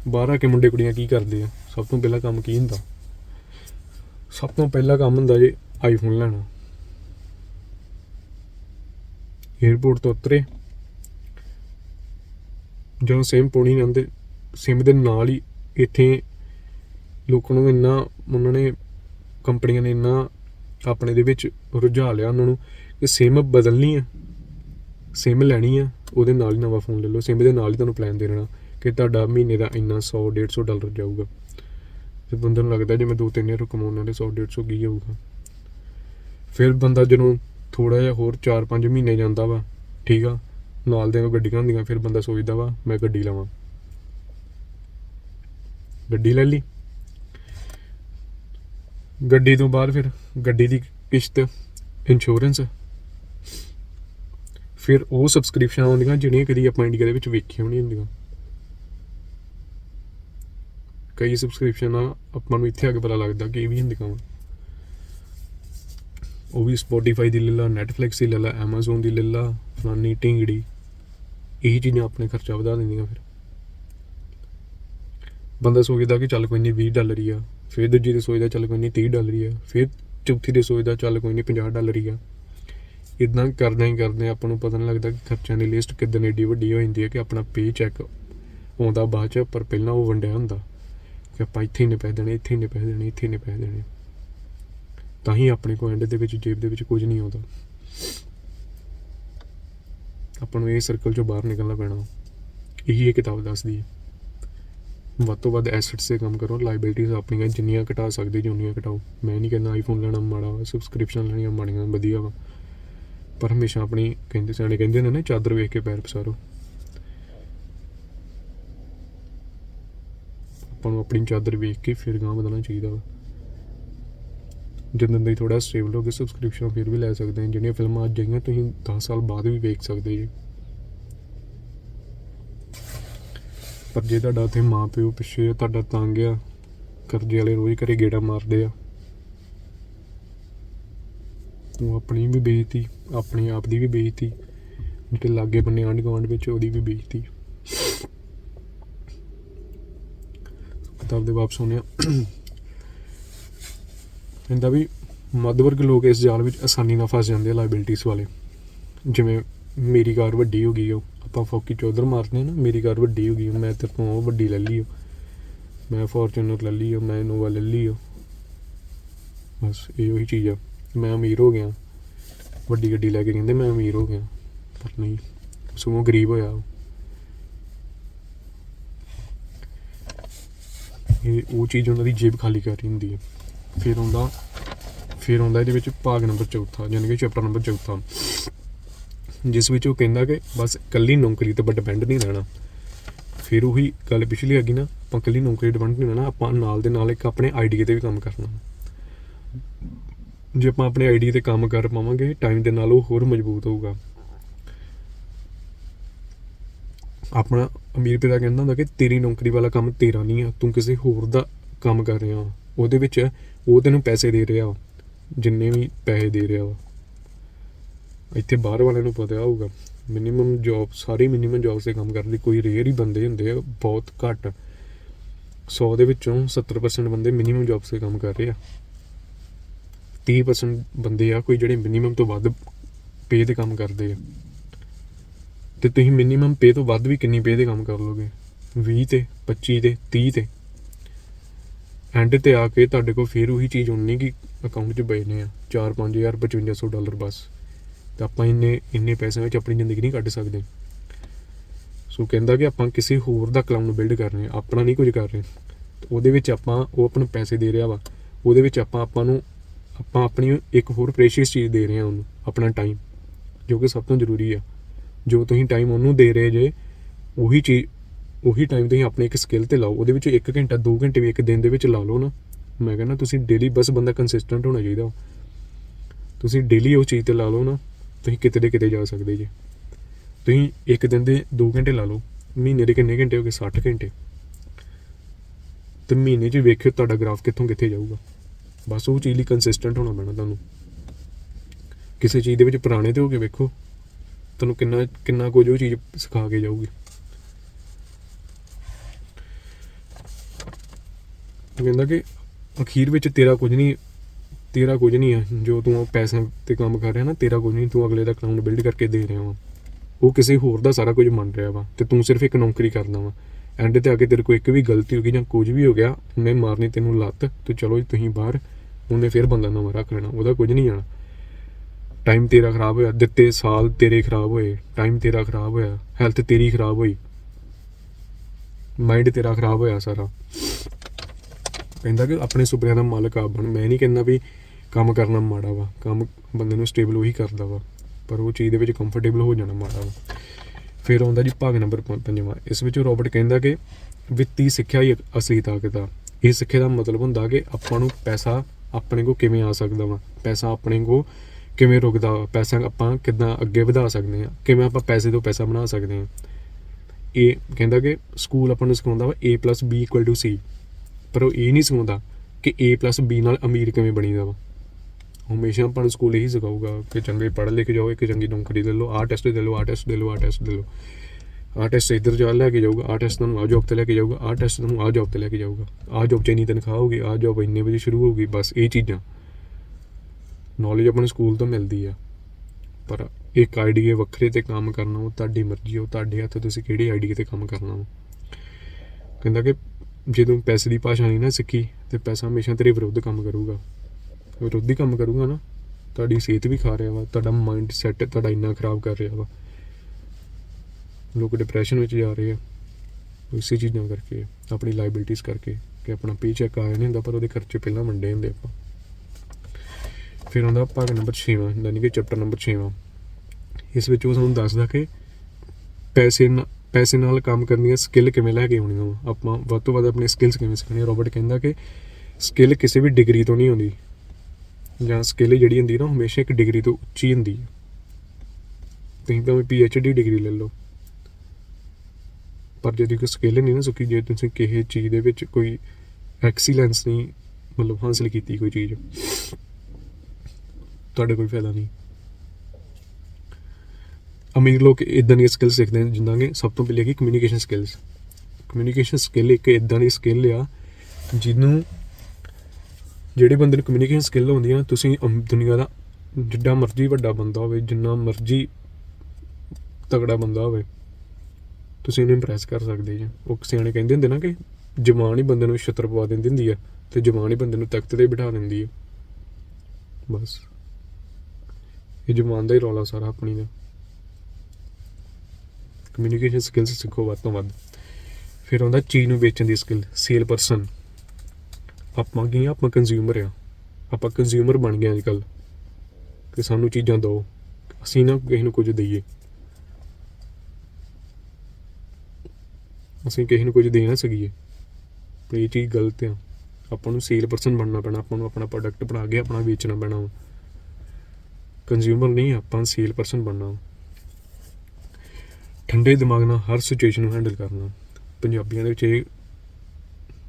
S1: ਬਾਹਰ ਆ ਕੇ ਮੁੰਡੇ ਕੁੜੀਆਂ ਕੀ ਕਰਦੇ ਆ? ਸਭ ਤੋਂ ਪਹਿਲਾ ਕੰਮ ਕੀ ਹੁੰਦਾ? ਸਭ ਤੋਂ ਪਹਿਲਾ ਕੰਮ ਹੁੰਦਾ ਜੇ ਆਈਫੋਨ ਲੈਣਾ। 에어ਪੋਰਟ ਤੋਂ ਉਤਰੇ, ਜਦੋਂ ਸੇਮ ਪਾਉਣੀ ਜਾਂਦੇ ਸਿਮ ਦੇ ਨਾਲ ਹੀ ਇੱਥੇ ਲੋਕਾਂ ਨੂੰ ਇੰਨਾ, ਉਹਨਾਂ ਨੇ ਕੰਪਨੀਆਂ ਨੇ ਇੰਨਾ ਆਪਣੇ ਦੇ ਵਿੱਚ ਰੁਝਾ ਲਿਆ, ਉਹਨਾਂ ਨੂੰ ਕਿ ਸਿਮ ਬਦਲਣੀ ਹੈ ਸਿਮ ਲੈਣੀ ਆ, ਉਹਦੇ ਨਾਲ ਹੀ ਨਵਾਂ ਫੋਨ ਲੈ ਲਓ। ਸਿਮ ਦੇ ਨਾਲ ਹੀ ਤੁਹਾਨੂੰ ਪਲਾਨ ਦੇ ਦੇਣਾ ਕਿ ਤੁਹਾਡਾ ਮਹੀਨੇ ਦਾ ਇੰਨਾ 100 150 ਡਾਲਰ ਜਾਊਗਾ। ਤੇ ਬੰਦੇ ਨੂੰ ਲੱਗਦਾ ਜੇ ਮੈਂ 2-3 ਹਜ਼ਾਰ ਕਮਾਉਣਾ ਤੇ 100 150 ਕੀ ਜਾਊਗਾ ਫਿਰ ਬੰਦਾ ਜਦੋਂ ਥੋੜਾ ਜਿਹਾ ਹੋਰ 4-5 ਮਹੀਨੇ ਜਾਂਦਾ ਵਾ, ਠੀਕ ਆ, ਨਾਲ ਦੇ ਗੱਡੀਆਂ ਹੁੰਦੀਆਂ, ਫਿਰ ਬੰਦਾ ਸੋਚਦਾ ਵਾ, ਮੈਂ ਗੱਡੀ ਲਵਾਂ। ਗੱਡੀ ਲੈ ਲਈ। ਗੱਡੀ ਤੋਂ ਬਾਅਦ ਫਿਰ ਗੱਡੀ ਦੀ ਕਿਸ਼ਤ ਇੰਸ਼ੋਰੈਂਸ ਫਿਰ ਉਹ ਸਬਸਕ੍ਰਿਪਸ਼ਨਾਂ ਆਉਂਦੀਆਂ ਜਿਹੜੀਆਂ ਕਦੀ ਆਪਾਂ ਇੰਡੀਆ ਦੇ ਵਿੱਚ ਵੇਖੀਆਂ ਵੀ ਨਹੀਂ ਹੁੰਦੀਆਂ। ਕਈ ਸਬਸਕ੍ਰਿਪਸ਼ਨਾਂ ਆਪਾਂ ਨੂੰ ਇੱਥੇ ਆ ਕੇ ਪਤਾ ਲੱਗਦਾ ਕਿ ਇਹ ਵੀ ਹੁੰਦੀਆਂ ਉਹ ਵੀ Spotify ਦੀ ਲੈ ਲਾ, Netflix ਦੀ ਲੈ ਲਾ, Amazon ਦੀ ਲੈ ਲਾ, ਫਲਾਨੀ ਢਿੰਗੜੀ, ਇਹ ਚੀਜ਼ਾਂ ਆਪਣੇ ਖਰਚਾ ਵਧਾ ਦਿੰਦੀਆਂ ਫਿਰ। ਬੰਦਾ ਸੋਚਦਾ ਕਿ ਚੱਲ ਕੋਈ ਨਹੀਂ 20 ਡਾਲਰ ਹੀ ਆ, ਫਿਰ ਦੂਜੀ ਦੇ ਸੋਚਦਾ ਚੱਲ ਕੋਈ ਨਹੀਂ 30 ਡਾਲਰ ਹੀ ਆ, ਫਿਰ ਚੌਥੀ ਦੇ ਸੋਚਦਾ ਚੱਲ ਕੋਈ ਨਹੀਂ 50 ਡਾਲਰ ਹੀ ਆ। ਇਦਾਂ ਕਰਦਿਆਂ ਹੀ ਕਰਦੇ ਆਪਾਂ ਨੂੰ ਪਤਾ ਨਹੀਂ ਲੱਗਦਾ ਕਿ ਖਰਚਿਆਂ ਦੀ ਲਿਸਟ ਕਿਦਾਂ ਏਡੀ ਵੱਡੀ ਹੋ ਜਾਂਦੀ ਹੈ ਕਿ ਆਪਣਾ ਪੇ ਚੈੱਕ ਆਉਂਦਾ ਬਾਅਦ ਚ, ਪਰ ਪਹਿਲਾਂ ਉਹ ਵੰਡਿਆ ਹੁੰਦਾ ਕਿ ਆਪਾਂ ਇੱਥੇ ਹੀ ਨੇ ਪੈਸੇ ਦੇਣੇ, ਇੱਥੇ ਹੀ ਨੇ ਪੈਸੇ ਦੇਣੇ, ਇੱਥੇ ਹੀ ਨੇ ਪੈਸੇ ਦੇਣੇ। ਤਾਂ ਹੀ ਆਪਣੇ ਕੋਲ ਐਂਡ ਦੇ ਵਿੱਚ, ਜੇਬ ਦੇ ਵਿੱਚ ਕੁਝ ਨਹੀਂ ਆਉਂਦਾ। ਆਪਾਂ ਨੂੰ ਇਹ ਸਰਕਲ ਚੋਂ ਬਾਹਰ ਨਿਕਲਣਾ ਪੈਣਾ। ਇਹੀ ਇਹ ਕਿਤਾਬ ਦੱਸਦੀ ਹੈ। ਵੱਧ ਤੋਂ ਵੱਧ ਐਸੈਟਸ ਤੇ ਕੰਮ ਕਰੋ ਲਾਇਬਿਲਿਟੀਜ਼ ਆਪਣੀਆਂ ਜਿੰਨੀਆਂ ਘਟਾ ਸਕਦੇ ਜੀ ਉਨੀਆਂ ਘਟਾਓ। ਮੈਂ ਨਹੀਂ ਕਹਿੰਦਾ ਆਈਫੋਨ ਲੈਣਾ ਮਾੜਾ ਵਾ ਸਬਸਕ੍ਰਿਪਸ਼ਨ ਲੈਣੀਆਂ ਮਾੜੀਆਂ, ਵਧੀਆ ਵਾ। ਪਰ ਹਮੇਸ਼ਾ ਆਪਣੀ ਕਹਿੰਦੇ, ਸਿਆਣੇ ਕਹਿੰਦੇ ਨੇ ਨਾ, ਚਾਦਰ ਵੇਖ ਕੇ ਪੈਰ ਪਸਾਰੋ। ਆਪਾਂ ਨੂੰ ਆਪਣੀ ਚਾਦਰ ਵੇਖ ਕੇ ਫਿਰ ਗਾਂ ਵਧਣਾ ਚਾਹੀਦਾ ਵਾ। ਜਦੋਂ ਦੇ ਥੋੜਾ ਸਟੇਬਲ ਹੋ ਕੇ ਸਬਸਕ੍ਰਿਪਸ਼ਨ ਫਿਰ ਵੀ ਲੈ ਸਕਦੇ ਆ ਜਿਹੜੀਆਂ ਫਿਲਮਾਂ ਅੱਜ ਆਈਆਂ, ਤੁਸੀਂ 10 ਸਾਲ ਬਾਅਦ ਵੀ ਵੇਖ ਸਕਦੇ ਜੀ। ਪਰ ਜੇ ਤੁਹਾਡਾ ਉੱਥੇ ਮਾਂ ਪਿਓ ਪਿੱਛੇ ਤੁਹਾਡਾ ਤੰਗ ਆ, ਕਰਜ਼ੇ ਵਾਲੇ ਰੋਜ਼ ਘਰੇ ਗੇੜਾ ਮਾਰਦੇ ਆ। ਤੂੰ ਆਪਣੀ ਵੀ ਬੇਇੱਜ਼ਤੀ, ਆਪਣੇ ਆਪ ਦੀ ਵੀ ਬੇਇੱਜ਼ਤੀ ਤੇ ਲਾਗੇ ਬੰਨੇ ਆਂਢ ਗੁਆਂਢ ਵਿੱਚ ਉਹਦੀ ਵੀ ਬੇਇੱਜ਼ਤੀ। ਕਿਤਾਬ ਦੇ ਵਾਪਸ ਆਉਂਦੇ ਆ। ਕਹਿੰਦਾ ਵੀ ਮੱਧ ਵਰਗ ਲੋਕ ਇਸ ਜਾਲ ਵਿੱਚ ਆਸਾਨੀ ਨਾਲ ਫਸ ਜਾਂਦੇ ਆ ਲਾਇਬਿਲਿਟੀਜ਼ ਵਾਲੇ। ਜਿਵੇਂ ਮੇਰੀ ਕਾਰ ਵੱਡੀ ਹੋ ਗਈ ਉਹ ਆਪਾਂ ਫੋਕੀ ਚੌਧਰ ਮਾਰਦੇ ਆ ਨਾ ਮੇਰੀ ਕਾਰ ਵੱਡੀ ਹੋ ਗਈ ਉਹ, ਮੈਂ ਤੇਰੇ ਤੋਂ ਉਹ ਵੱਡੀ ਲੈ ਲਈ ਉਹ। ਮੈਂ ਫੋਰਚੂਨਰ ਲੈ ਲਈ ਉਹ, ਮੈਂ ਇਨੋਵਾ ਲੈ ਲਈ ਉਹ। ਬਸ ਇਹ ਉਹੀ ਚੀਜ਼ ਆ ਮੈਂ ਅਮੀਰ ਹੋ ਗਿਆ ਵੱਡੀ ਗੱਡੀ ਲੈ ਕੇ ਕਹਿੰਦੇ ਮੈਂ ਅਮੀਰ ਹੋ ਗਿਆ ਪਰ ਨਹੀਂ ਸਗੋਂ ਗਰੀਬ ਹੋਇਆ ਉਹ। ਇਹ ਉਹ ਚੀਜ਼ ਉਹਨਾਂ ਦੀ ਜੇਬ ਖਾਲੀ ਕਰ ਰਹੀ ਹੁੰਦੀ ਹੈ ਫਿਰ ਆਉਂਦਾ ਫਿਰ ਆਉਂਦਾ ਇਹਦੇ ਵਿੱਚ ਭਾਗ ਨੰਬਰ ਚੌਥਾ ਯਾਨੀ ਕਿ ਚੈਪਟਰ ਨੰਬਰ ਚੌਥਾ ਜਿਸ ਵਿੱਚ ਉਹ ਕਹਿੰਦਾ ਕਿ ਬਸ ਇਕੱਲੀ ਨੌਕਰੀ ਤੇ ਡਿਪੈਂਡ ਨਹੀਂ ਰਹਿਣਾ। ਫਿਰ ਉਹੀ ਗੱਲ ਪਿਛਲੀ ਆ ਗਈ ਨਾ, ਆਪਾਂ ਇਕੱਲੀ ਨੌਕਰੀ ਡਿਪੈਂਡ ਨਹੀਂ ਰਹਿਣਾ, ਆਪਾਂ ਨਾਲ ਦੇ ਨਾਲ ਇੱਕ ਆਪਣੇ ਆਈਡੀਆ ਤੇ ਵੀ ਕੰਮ ਕਰਨਾ। ਜੇ ਆਪਾਂ ਆਪਣੇ ਆਈਡੀਆ ਤੇ ਕੰਮ ਕਰ ਪਾਵਾਂਗੇ ਟਾਈਮ ਦੇ ਨਾਲ ਉਹ ਹੋਰ ਮਜ਼ਬੂਤ ਹੋਊਗਾ। ਆਪਣਾ ਅਮੀਰ ਪਿਤਾ ਕਹਿੰਦਾ ਹੁੰਦਾ ਕਿ ਤੇਰੀ ਨੌਕਰੀ ਵਾਲਾ ਕੰਮ ਤੇਰਾ ਨਹੀਂ ਆ, ਤੂੰ ਕਿਸੇ ਹੋਰ ਦਾ ਕੰਮ ਕਰ ਰਿਹਾ ਉਹਦੇ ਵਿੱਚ ਉਹ ਤੈਨੂੰ ਪੈਸੇ ਦੇ ਰਿਹਾ ਜਿੰਨੇ ਵੀ ਪੈਸੇ ਦੇ ਰਿਹਾ ਵਾ। ਇੱਥੇ ਬਾਹਰ ਵਾਲਿਆਂ ਨੂੰ ਪਤਾ ਹੋਊਗਾ ਮਿਨੀਮਮ ਜੌਬ ਸਾਰੇ ਮਿਨੀਮਮ ਜੌਬ ਤੇ ਕੰਮ ਕਰਦੇ ਕੋਈ ਰੇਅਰ ਹੀ ਬੰਦੇ ਹੁੰਦੇ ਆ, ਬਹੁਤ ਘੱਟ। 100 ਦੇ ਵਿੱਚੋਂ 70% ਬੰਦੇ ਮਿਨੀਮਮ ਜੌਬ ਤੇ ਕੰਮ ਕਰ ਰਹੇ ਆ। 30% ਬੰਦੇ ਆ ਕੋਈ ਜਿਹੜੇ ਮਿਨੀਮਮ ਤੋਂ ਵੱਧ ਪੇ ਤੇ ਕੰਮ ਕਰਦੇ ਆ। ਤੇ ਤੁਸੀਂ ਮਿਨੀਮਮ ਪੇ ਤੋਂ ਵੱਧ ਵੀ ਕਿੰਨੀ ਪੇ ਤੇ ਕੰਮ ਕਰ ਲੋਗੇ 20 ਤੇ 25 ਤੇ 30 ਤੇ। ਐਂਡ ਤੇ ਆ ਕੇ ਤੁਹਾਡੇ ਕੋਲ ਫਿਰ ਉਹੀ ਚੀਜ਼ ਉਨੀ ਕੀ ਅਕਾਊਂਟ 'ਚ ਬਚਨੇ ਆ 4-5000 5500 ਡਾਲਰ ਬਸ। ਤਾਂ ਆਪਾਂ ਇੰਨੇ ਇੰਨੇ ਪੈਸਿਆਂ ਵਿੱਚ ਆਪਣੀ ਜ਼ਿੰਦਗੀ ਨਹੀਂ ਕੱਢ ਸਕਦੇ। ਸੋ ਕਹਿੰਦਾ ਕਿ ਆਪਾਂ ਕਿਸੇ ਹੋਰ ਦਾ ਕਲਾਊਡ ਬਿਲਡ ਕਰ ਰਹੇ ਹਾਂ, ਆਪਣਾ ਨਹੀਂ ਕੁਝ ਕਰ ਰਹੇ। ਉਹਦੇ ਵਿੱਚ ਆਪਾਂ, ਉਹ ਆਪਾਂ ਨੂੰ ਪੈਸੇ ਦੇ ਰਿਹਾ ਵਾ। ਉਹਦੇ ਵਿੱਚ ਆਪਾਂ ਆਪਾਂ ਨੂੰ, ਆਪਾਂ ਆਪਣੀ ਇੱਕ ਹੋਰ ਪ੍ਰੈਸ਼ੀਅਸ ਚੀਜ਼ ਦੇ ਰਹੇ ਹਾਂ ਉਹਨੂੰ, ਆਪਣਾ ਟਾਈਮ ਜੋ ਕਿ ਸਭ ਤੋਂ ਜ਼ਰੂਰੀ ਆ। ਜੋ ਤੁਸੀਂ ਟਾਈਮ ਉਹਨੂੰ ਦੇ ਰਹੇ ਜੇ, ਉਹੀ ਚੀਜ਼ ਉਹੀ ਟਾਈਮ ਤੁਸੀਂ ਆਪਣੇ ਇੱਕ ਸਕਿੱਲ ਤੇ ਲਾਓ। ਉਹਦੇ ਵਿੱਚ 1 ਘੰਟਾ 2 ਘੰਟੇ ਵੀ ਇੱਕ ਦਿਨ ਦੇ ਵਿੱਚ ਲਾ ਲਓ ਨਾ। ਮੈਂ ਕਹਿੰਦਾ ਤੁਸੀਂ ਡੇਲੀ ਬਸ ਬੰਦਾ ਕੰਸਿਸਟੈਂਟ ਹੋਣਾ ਚਾਹੀਦਾ ਵਾ। ਤੁਸੀਂ ਡੇਲੀ ਉਹ ਚੀਜ਼ ਤੇ ਲਾ ਲਓ ਨਾ। ਤੁਸੀਂ ਕਿਤੇ ਦੇ ਕਿਤੇ ਜਾ ਸਕਦੇ ਜੇ। ਤੁਸੀਂ ਇੱਕ ਦਿਨ ਦੇ 2 ਘੰਟੇ ਲਾ ਲਓ, ਮਹੀਨੇ ਦੇ ਕਿੰਨੇ ਘੰਟੇ ਹੋ ਗਏ? 60 ਘੰਟੇ। ਤੇ ਮਹੀਨੇ 'ਚ ਵੇਖਿਓ ਤੁਹਾਡਾ ਗ੍ਰਾਫ ਕਿੱਥੋਂ ਕਿੱਥੇ ਜਾਊਗਾ। ਬਸ ਉਹ ਚੀਜ਼ ਲਈ ਕੰਸਿਸਟੈਂਟ ਹੋਣਾ ਪੈਣਾ ਤੁਹਾਨੂੰ। ਕਿਸੇ ਚੀਜ਼ ਦੇ ਵਿੱਚ ਪੁਰਾਣੇ ਤੇ ਹੋ ਕੇ ਵੇਖੋ, ਤੁਹਾਨੂੰ ਕਿੰਨਾ ਕਿੰਨਾ ਕੁਝ ਉਹ ਚੀਜ਼ ਸਿਖਾ ਕੇ ਜਾਊਗੀ। ਕਹਿੰਦਾ ਕਿ ਅਖੀਰ ਵਿੱਚ ਤੇਰਾ ਕੁਝ ਨਹੀਂ ਤੇਰਾ ਕੁਝ ਨਹੀਂ ਹੈ ਜੋ ਤੂੰ ਪੈਸਿਆਂ ਤੇ ਕੰਮ ਕਰ ਰਿਹਾ ਨਾ, ਤੇਰਾ ਕੁਝ ਨਹੀਂ, ਤੂੰ ਅਗਲੇ ਦਾ ਅਕਾਊਂਟ ਬਿਲਡ ਕਰਕੇ ਦੇ ਰਿਹਾ ਵਾ। ਉਹ ਕਿਸੇ ਹੋਰ ਦਾ ਸਾਰਾ ਕੁਝ ਮੰਨ ਰਿਹਾ ਵਾ ਤੇ ਤੂੰ ਸਿਰਫ ਇੱਕ ਨੌਕਰੀ ਕਰਦਾ ਵਾ। ਐਂਡ ਤੇ ਆ ਕੇ ਤੇਰੇ ਕੋਲ ਇੱਕ ਵੀ ਗਲਤੀ ਹੋ ਗਈ ਜਾਂ ਕੁਝ ਵੀ ਹੋ ਗਿਆ, ਉਹਨੇ ਮਾਰਨੀ ਤੈਨੂੰ ਲੱਤ, ਤੇ ਚਲੋ ਜੀ ਤੁਸੀਂ ਬਾਹਰ, ਉਹਨੇ ਫਿਰ ਬੰਦਾ ਨਵਾਂ ਰੱਖ ਲੈਣਾ, ਉਹਦਾ ਕੁਝ ਨਹੀਂ ਜਾਣਾ ਟਾਈਮ ਤੇਰਾ ਖਰਾਬ ਹੋਇਆ, ਦਿੱਤੇ ਸਾਲ ਤੇਰੇ ਖਰਾਬ ਹੋਏ ਟਾਈਮ ਤੇਰਾ ਖਰਾਬ ਹੋਇਆ ਹੈਲਥ ਤੇਰੀ ਖਰਾਬ ਹੋਈ। ਮਾਈਂਡ ਤੇਰਾ ਖਰਾਬ ਹੋਇਆ ਸਾਰਾ। ਕਹਿੰਦਾ ਕਿ ਆਪਣੇ ਸੁਪਨਿਆਂ ਦਾ ਮਾਲਕ ਆਪ ਬਣ। ਮੈਂ ਨਹੀਂ ਕਹਿੰਦਾ ਵੀ ਕੰਮ ਕਰਨਾ ਮਾੜਾ ਵਾ, ਕੰਮ ਬੰਦੇ ਨੂੰ ਸਟੇਬਲ ਉਹੀ ਕਰਦਾ ਵਾ, ਪਰ ਉਹ ਚੀਜ਼ ਦੇ ਵਿੱਚ ਕੰਫਰਟੇਬਲ ਹੋ ਜਾਣਾ ਮਾੜਾ ਵਾ। ਫਿਰ ਆਉਂਦਾ ਜੀ ਭਾਗ ਨੰਬਰ ਪੰ- ਇਸ ਵਿੱਚ ਰੋਬਰਟ ਕਹਿੰਦਾ ਕਿ ਵਿੱਤੀ ਸਿੱਖਿਆ ਹੀ ਅਸਲੀ ਤਾਕਤ ਆ। ਇਹ ਸਿੱਖਿਆ ਦਾ ਮਤਲਬ ਹੁੰਦਾ ਕਿ ਆਪਾਂ ਨੂੰ ਪੈਸਾ ਆਪਣੇ ਕੋ ਕਿਵੇਂ ਆ ਸਕਦਾ ਵਾ, ਪੈਸਾ ਆਪਣੇ ਕੋ ਕਿਵੇਂ ਰੁਕਦਾ ਵਾ, ਪੈਸਾ ਆਪਾਂ ਕਿੱਦਾਂ ਅੱਗੇ ਵਧਾ ਸਕਦੇ ਆ, ਕਿਵੇਂ ਆਪਾਂ ਪੈਸੇ ਤੋਂ ਪੈਸਾ ਬਣਾ ਸਕਦੇ ਆ। ਇਹ ਕਹਿੰਦਾ ਕਿ ਸਕੂਲ ਆਪਾਂ ਨੂੰ ਸਿਖਾਉਂਦਾ ਵਾ a b c ਪਰ ਉਹ ਇਹ ਨਹੀਂ ਸਿਖਾਉਂਦਾ ਕਿ a b ਨਾਲ ਅਮੀਰ ਕਿਵੇਂ ਬਣੀਦਾ ਵਾ। ਹਮੇਸ਼ਾ ਆਪਾਂ ਨੂੰ ਸਕੂਲ ਇਹੀ ਸਿਖਾਊਗਾ ਕਿ ਚੰਗੇ ਪੜ੍ਹ ਲਿਖ ਜਾਓ, ਇੱਕ ਚੰਗੀ ਨੌਕਰੀ ਲੈ ਲਓ, ਆਹ ਟੈਸਟ ਦੇ ਲਓ, ਆਹ ਟੈਸਟ ਦੇ ਲਓ, ਆਹ ਟੈਸਟ ਦੇ ਲਓ। ਆਹ ਟੈਸਟ ਇੱਧਰ ਜਾ ਲੈ ਕੇ ਜਾਊਗਾ, ਆਹ ਟੈਸਟ ਤੁਹਾਨੂੰ ਆਹ ਜੌਬ ਤੇ ਲੈ ਕੇ ਜਾਊਗਾ, ਆਹ ਟੈਸਟ ਤੁਹਾਨੂੰ ਆਹ ਜੌਬ ਤੇ ਲੈ ਕੇ ਜਾਊਗਾ। ਆਹ ਜੌਬ 'ਚ ਇੰਨੀ ਤਨਖਾਹ ਹੋਊਗੀ, ਆਹ ਜੌਬ ਇੰਨੇ ਵਜੇ ਸ਼ੁਰੂ ਹੋਊਗੀ, ਬਸ ਇਹ ਚੀਜ਼ਾਂ। ਨੌਲੇਜ ਆਪਾਂ ਨੂੰ ਸਕੂਲ ਤੋਂ ਮਿਲਦੀ ਆ। ਪਰ ਇੱਕ ਆਈਡੀਆ ਵੱਖਰੇ ਤੇ ਕੰਮ ਕਰਨਾ ਉਹ ਤੁਹਾਡੀ ਮਰਜ਼ੀ ਉਹ ਤੁਹਾਡੇ ਹੱਥ ਤੁਸੀਂ ਕਿਹੜੀ ਆਈਡੀਆ ਤੇ ਕੰਮ ਕਰਨਾ ਵਾ। ਕਹਿੰਦਾ ਕਿ ਜਦੋਂ ਪੈਸੇ ਦੀ ਭਾਸ਼ਾ ਨਹੀਂ ਨਾ ਸਿੱਖੀ ਤੇ ਪੈਸਾ ਹਮੇਸ਼ਾ ਤੇਰੇ ਵਿਰੁੱਧ ਕੰਮ ਕਰੂਗਾ। ਹੀ ਕੰਮ ਕਰੂਗਾ ਨਾ, ਤੁਹਾਡੀ ਸਿਹਤ ਵੀ ਖਾ ਰਿਹਾ ਵਾ, ਤੁਹਾਡਾ ਮਾਈਂਡ ਸੈਟ ਤੁਹਾਡਾ ਇੰਨਾ ਖਰਾਬ ਕਰ ਰਿਹਾ ਵਾ। ਲੋਕ ਡਿਪਰੈਸ਼ਨ ਵਿੱਚ ਜਾ ਰਹੇ ਆ ਇਸੇ ਚੀਜ਼ਾਂ ਕਰਕੇ, ਆਪਣੀ ਲਾਇਬਿਲਟੀਜ਼ ਕਰਕੇ ਕਿ ਆਪਣਾ ਪੇ ਚੈੱਕ ਆਇਆ ਨਹੀਂ ਹੁੰਦਾ, ਪਰ ਉਹਦੇ ਖਰਚੇ ਪਹਿਲਾਂ ਵੰਡੇ ਹੁੰਦੇ ਆਪਾਂ। ਫਿਰ ਆਉਂਦਾ ਭਾਗ ਨੰਬਰ 6 ਯਾਨੀ ਕਿ ਚੈਪਟਰ ਨੰਬਰ 6 ਇਸ ਵਿੱਚ ਉਹ ਸਾਨੂੰ ਦੱਸਦਾ ਕਿ ਪੈਸੇ ਨਾ- ਪੈਸੇ ਨਾਲ ਕੰਮ ਕਰਨ ਦੀਆਂ ਸਕਿੱਲ ਕਿਵੇਂ ਲੈ ਕੇ ਆਉਣੀਆਂ ਵਾ? ਆਪਾਂ ਵੱਧ ਤੋਂ ਵੱਧ ਆਪਣੀ ਸਕਿੱਲਸ ਕਿਵੇਂ ਸਿੱਖਣੀਆਂ? ਰੋਬਰਟ ਕਹਿੰਦਾ ਕਿ ਸਕਿੱਲ ਕਿਸੇ ਵੀ ਡਿਗਰੀ ਤੋਂ ਨਹੀਂ ਆਉਂਦੀ। ਜਾਂ ਸਕਿੱਲ ਜਿਹੜੀ ਹੁੰਦੀ ਨਾ ਹਮੇਸ਼ਾ ਇੱਕ ਡਿਗਰੀ ਤੋਂ ਉੱਚੀ ਹੁੰਦੀ ਹੈ ਤੁਸੀਂ ਭਾਵੇਂ ਪੀ ਐਚ ਡੀ ਡਿਗਰੀ ਲੈ ਲਓ। ਪਰ ਜੇ ਕੋਈ ਸਕਿੱਲ ਨਹੀਂ ਨਾ ਸੁੱਕੀ, ਜੇ ਤੁਸੀਂ ਕਿਸੇ ਚੀਜ਼ ਦੇ ਵਿੱਚ ਕੋਈ ਐਕਸੀਲੈਂਸ ਨਹੀਂ, ਮਤਲਬ ਹਾਸਲ ਕੀਤੀ ਕੋਈ ਚੀਜ਼, ਤੁਹਾਡਾ ਕੋਈ ਫਾਇਦਾ ਨਹੀਂ। ਅਮੀਰ ਲੋਕ ਇਦਾਂ ਦੀਆਂ ਸਕਿੱਲ ਸਿੱਖਦੇ ਨੇ, ਜਿੱਦਾਂ ਕਿ ਸਭ ਤੋਂ ਪਹਿਲੇ ਹੈਗੀ ਕਮਿਊਨੀਕੇਸ਼ਨ ਸਕਿੱਲਸ ਕਮਿਊਨੀਕੇਸ਼ਨ ਸਕਿੱਲ ਇੱਕ ਇਦਾਂ ਦੀ ਸਕਿੱਲ ਆ, ਜਿਹਨੂੰ ਜਿਹੜੇ ਬੰਦੇ ਨੂੰ ਕਮਿਊਨੀਕੇਸ਼ਨ ਸਕਿੱਲ ਹੁੰਦੀ ਤੁਸੀਂ ਅਮ- ਦੁਨੀਆ ਦਾ ਜਿੱਡਾ ਮਰਜ਼ੀ ਵੱਡਾ ਬੰਦਾ ਹੋਵੇ, ਜਿੰਨਾ ਮਰਜ਼ੀ ਤਗੜਾ ਬੰਦਾ ਹੋਵੇ, ਤੁਸੀਂ ਉਹਨੂੰ ਇੰਪ੍ਰੈਸ ਕਰ ਸਕਦੇ ਜੀ। ਉਹ ਸਿਆਣੇ ਕਹਿੰਦੇ ਹੁੰਦੇ ਨਾ ਕਿ ਜਵਾਨ ਹੀ ਬੰਦੇ ਨੂੰ ਛਤਰ ਪਵਾ ਦਿੰਦੀ ਹੁੰਦੀ ਆ, ਤੇ ਜਵਾਨ ਹੀ ਬੰਦੇ ਨੂੰ ਤਖਤ ਤੇ ਬਿਠਾ ਦਿੰਦੀ ਆ। ਬਸ। ਇਹ ਜਵਾਨ ਦਾ ਹੀ ਰੌਲਾ ਸਾਰਾ ਆਪਣੀ ਦਾ। ਕਮਿਊਨੀਕੇਸ਼ਨ ਸਕਿੱਲਸ ਸਿੱਖੋ ਵੱਧ ਤੋਂ ਵੱਧ। ਫਿਰ ਆਉਂਦਾ ਚੀਜ਼ ਨੂੰ ਵੇਚਣ ਦੀ ਸਕਿੱਲ ਸੇਲ ਪਰਸਨ ਆਪਾਂ ਕੀ ਆ, ਆਪਾਂ ਕੰਜ਼ਿਊਮਰ ਆ। ਆਪਾਂ ਕੰਜ਼ਿਊਮਰ ਬਣ ਗਏ ਅੱਜ ਕੱਲ ਕਿ ਸਾਨੂੰ ਚੀਜ਼ਾਂ ਦਿਓ, ਅਸੀਂ ਨਾ ਕਿਸੇ ਨੂੰ ਕੁਝ ਦਈਏ। ਅਸੀਂ ਕਿਸੇ ਨੂੰ ਕੁਝ ਦੇ ਨਾ ਸਕੀਏ। ਪਰ ਇਹ ਚੀਜ਼ ਗਲਤ ਆ। ਆਪਾਂ ਨੂੰ ਸੇਲ ਪਰਸਨ ਬਣਨਾ ਪੈਣਾ, ਆਪਾਂ ਨੂੰ ਆਪਣਾ ਪ੍ਰੋਡਕਟ ਬਣਾ ਕੇ, ਆਪਣਾ ਵੇਚਣਾ ਪੈਣਾ ਕੰਜ਼ਿਊਮਰ ਨਹੀਂ, ਆਪਾਂ ਸੇਲ ਪਰਸਨ ਬਣਨਾ ਵਾ। ਠੰਡੇ ਦਿਮਾਗ ਨਾਲ ਹਰ ਸਿਚੁਏਸ਼ਨ ਨੂੰ ਹੈਂਡਲ ਕਰਨਾ। ਪੰਜਾਬੀਆਂ ਦੇ ਵਿੱਚ ਇਹ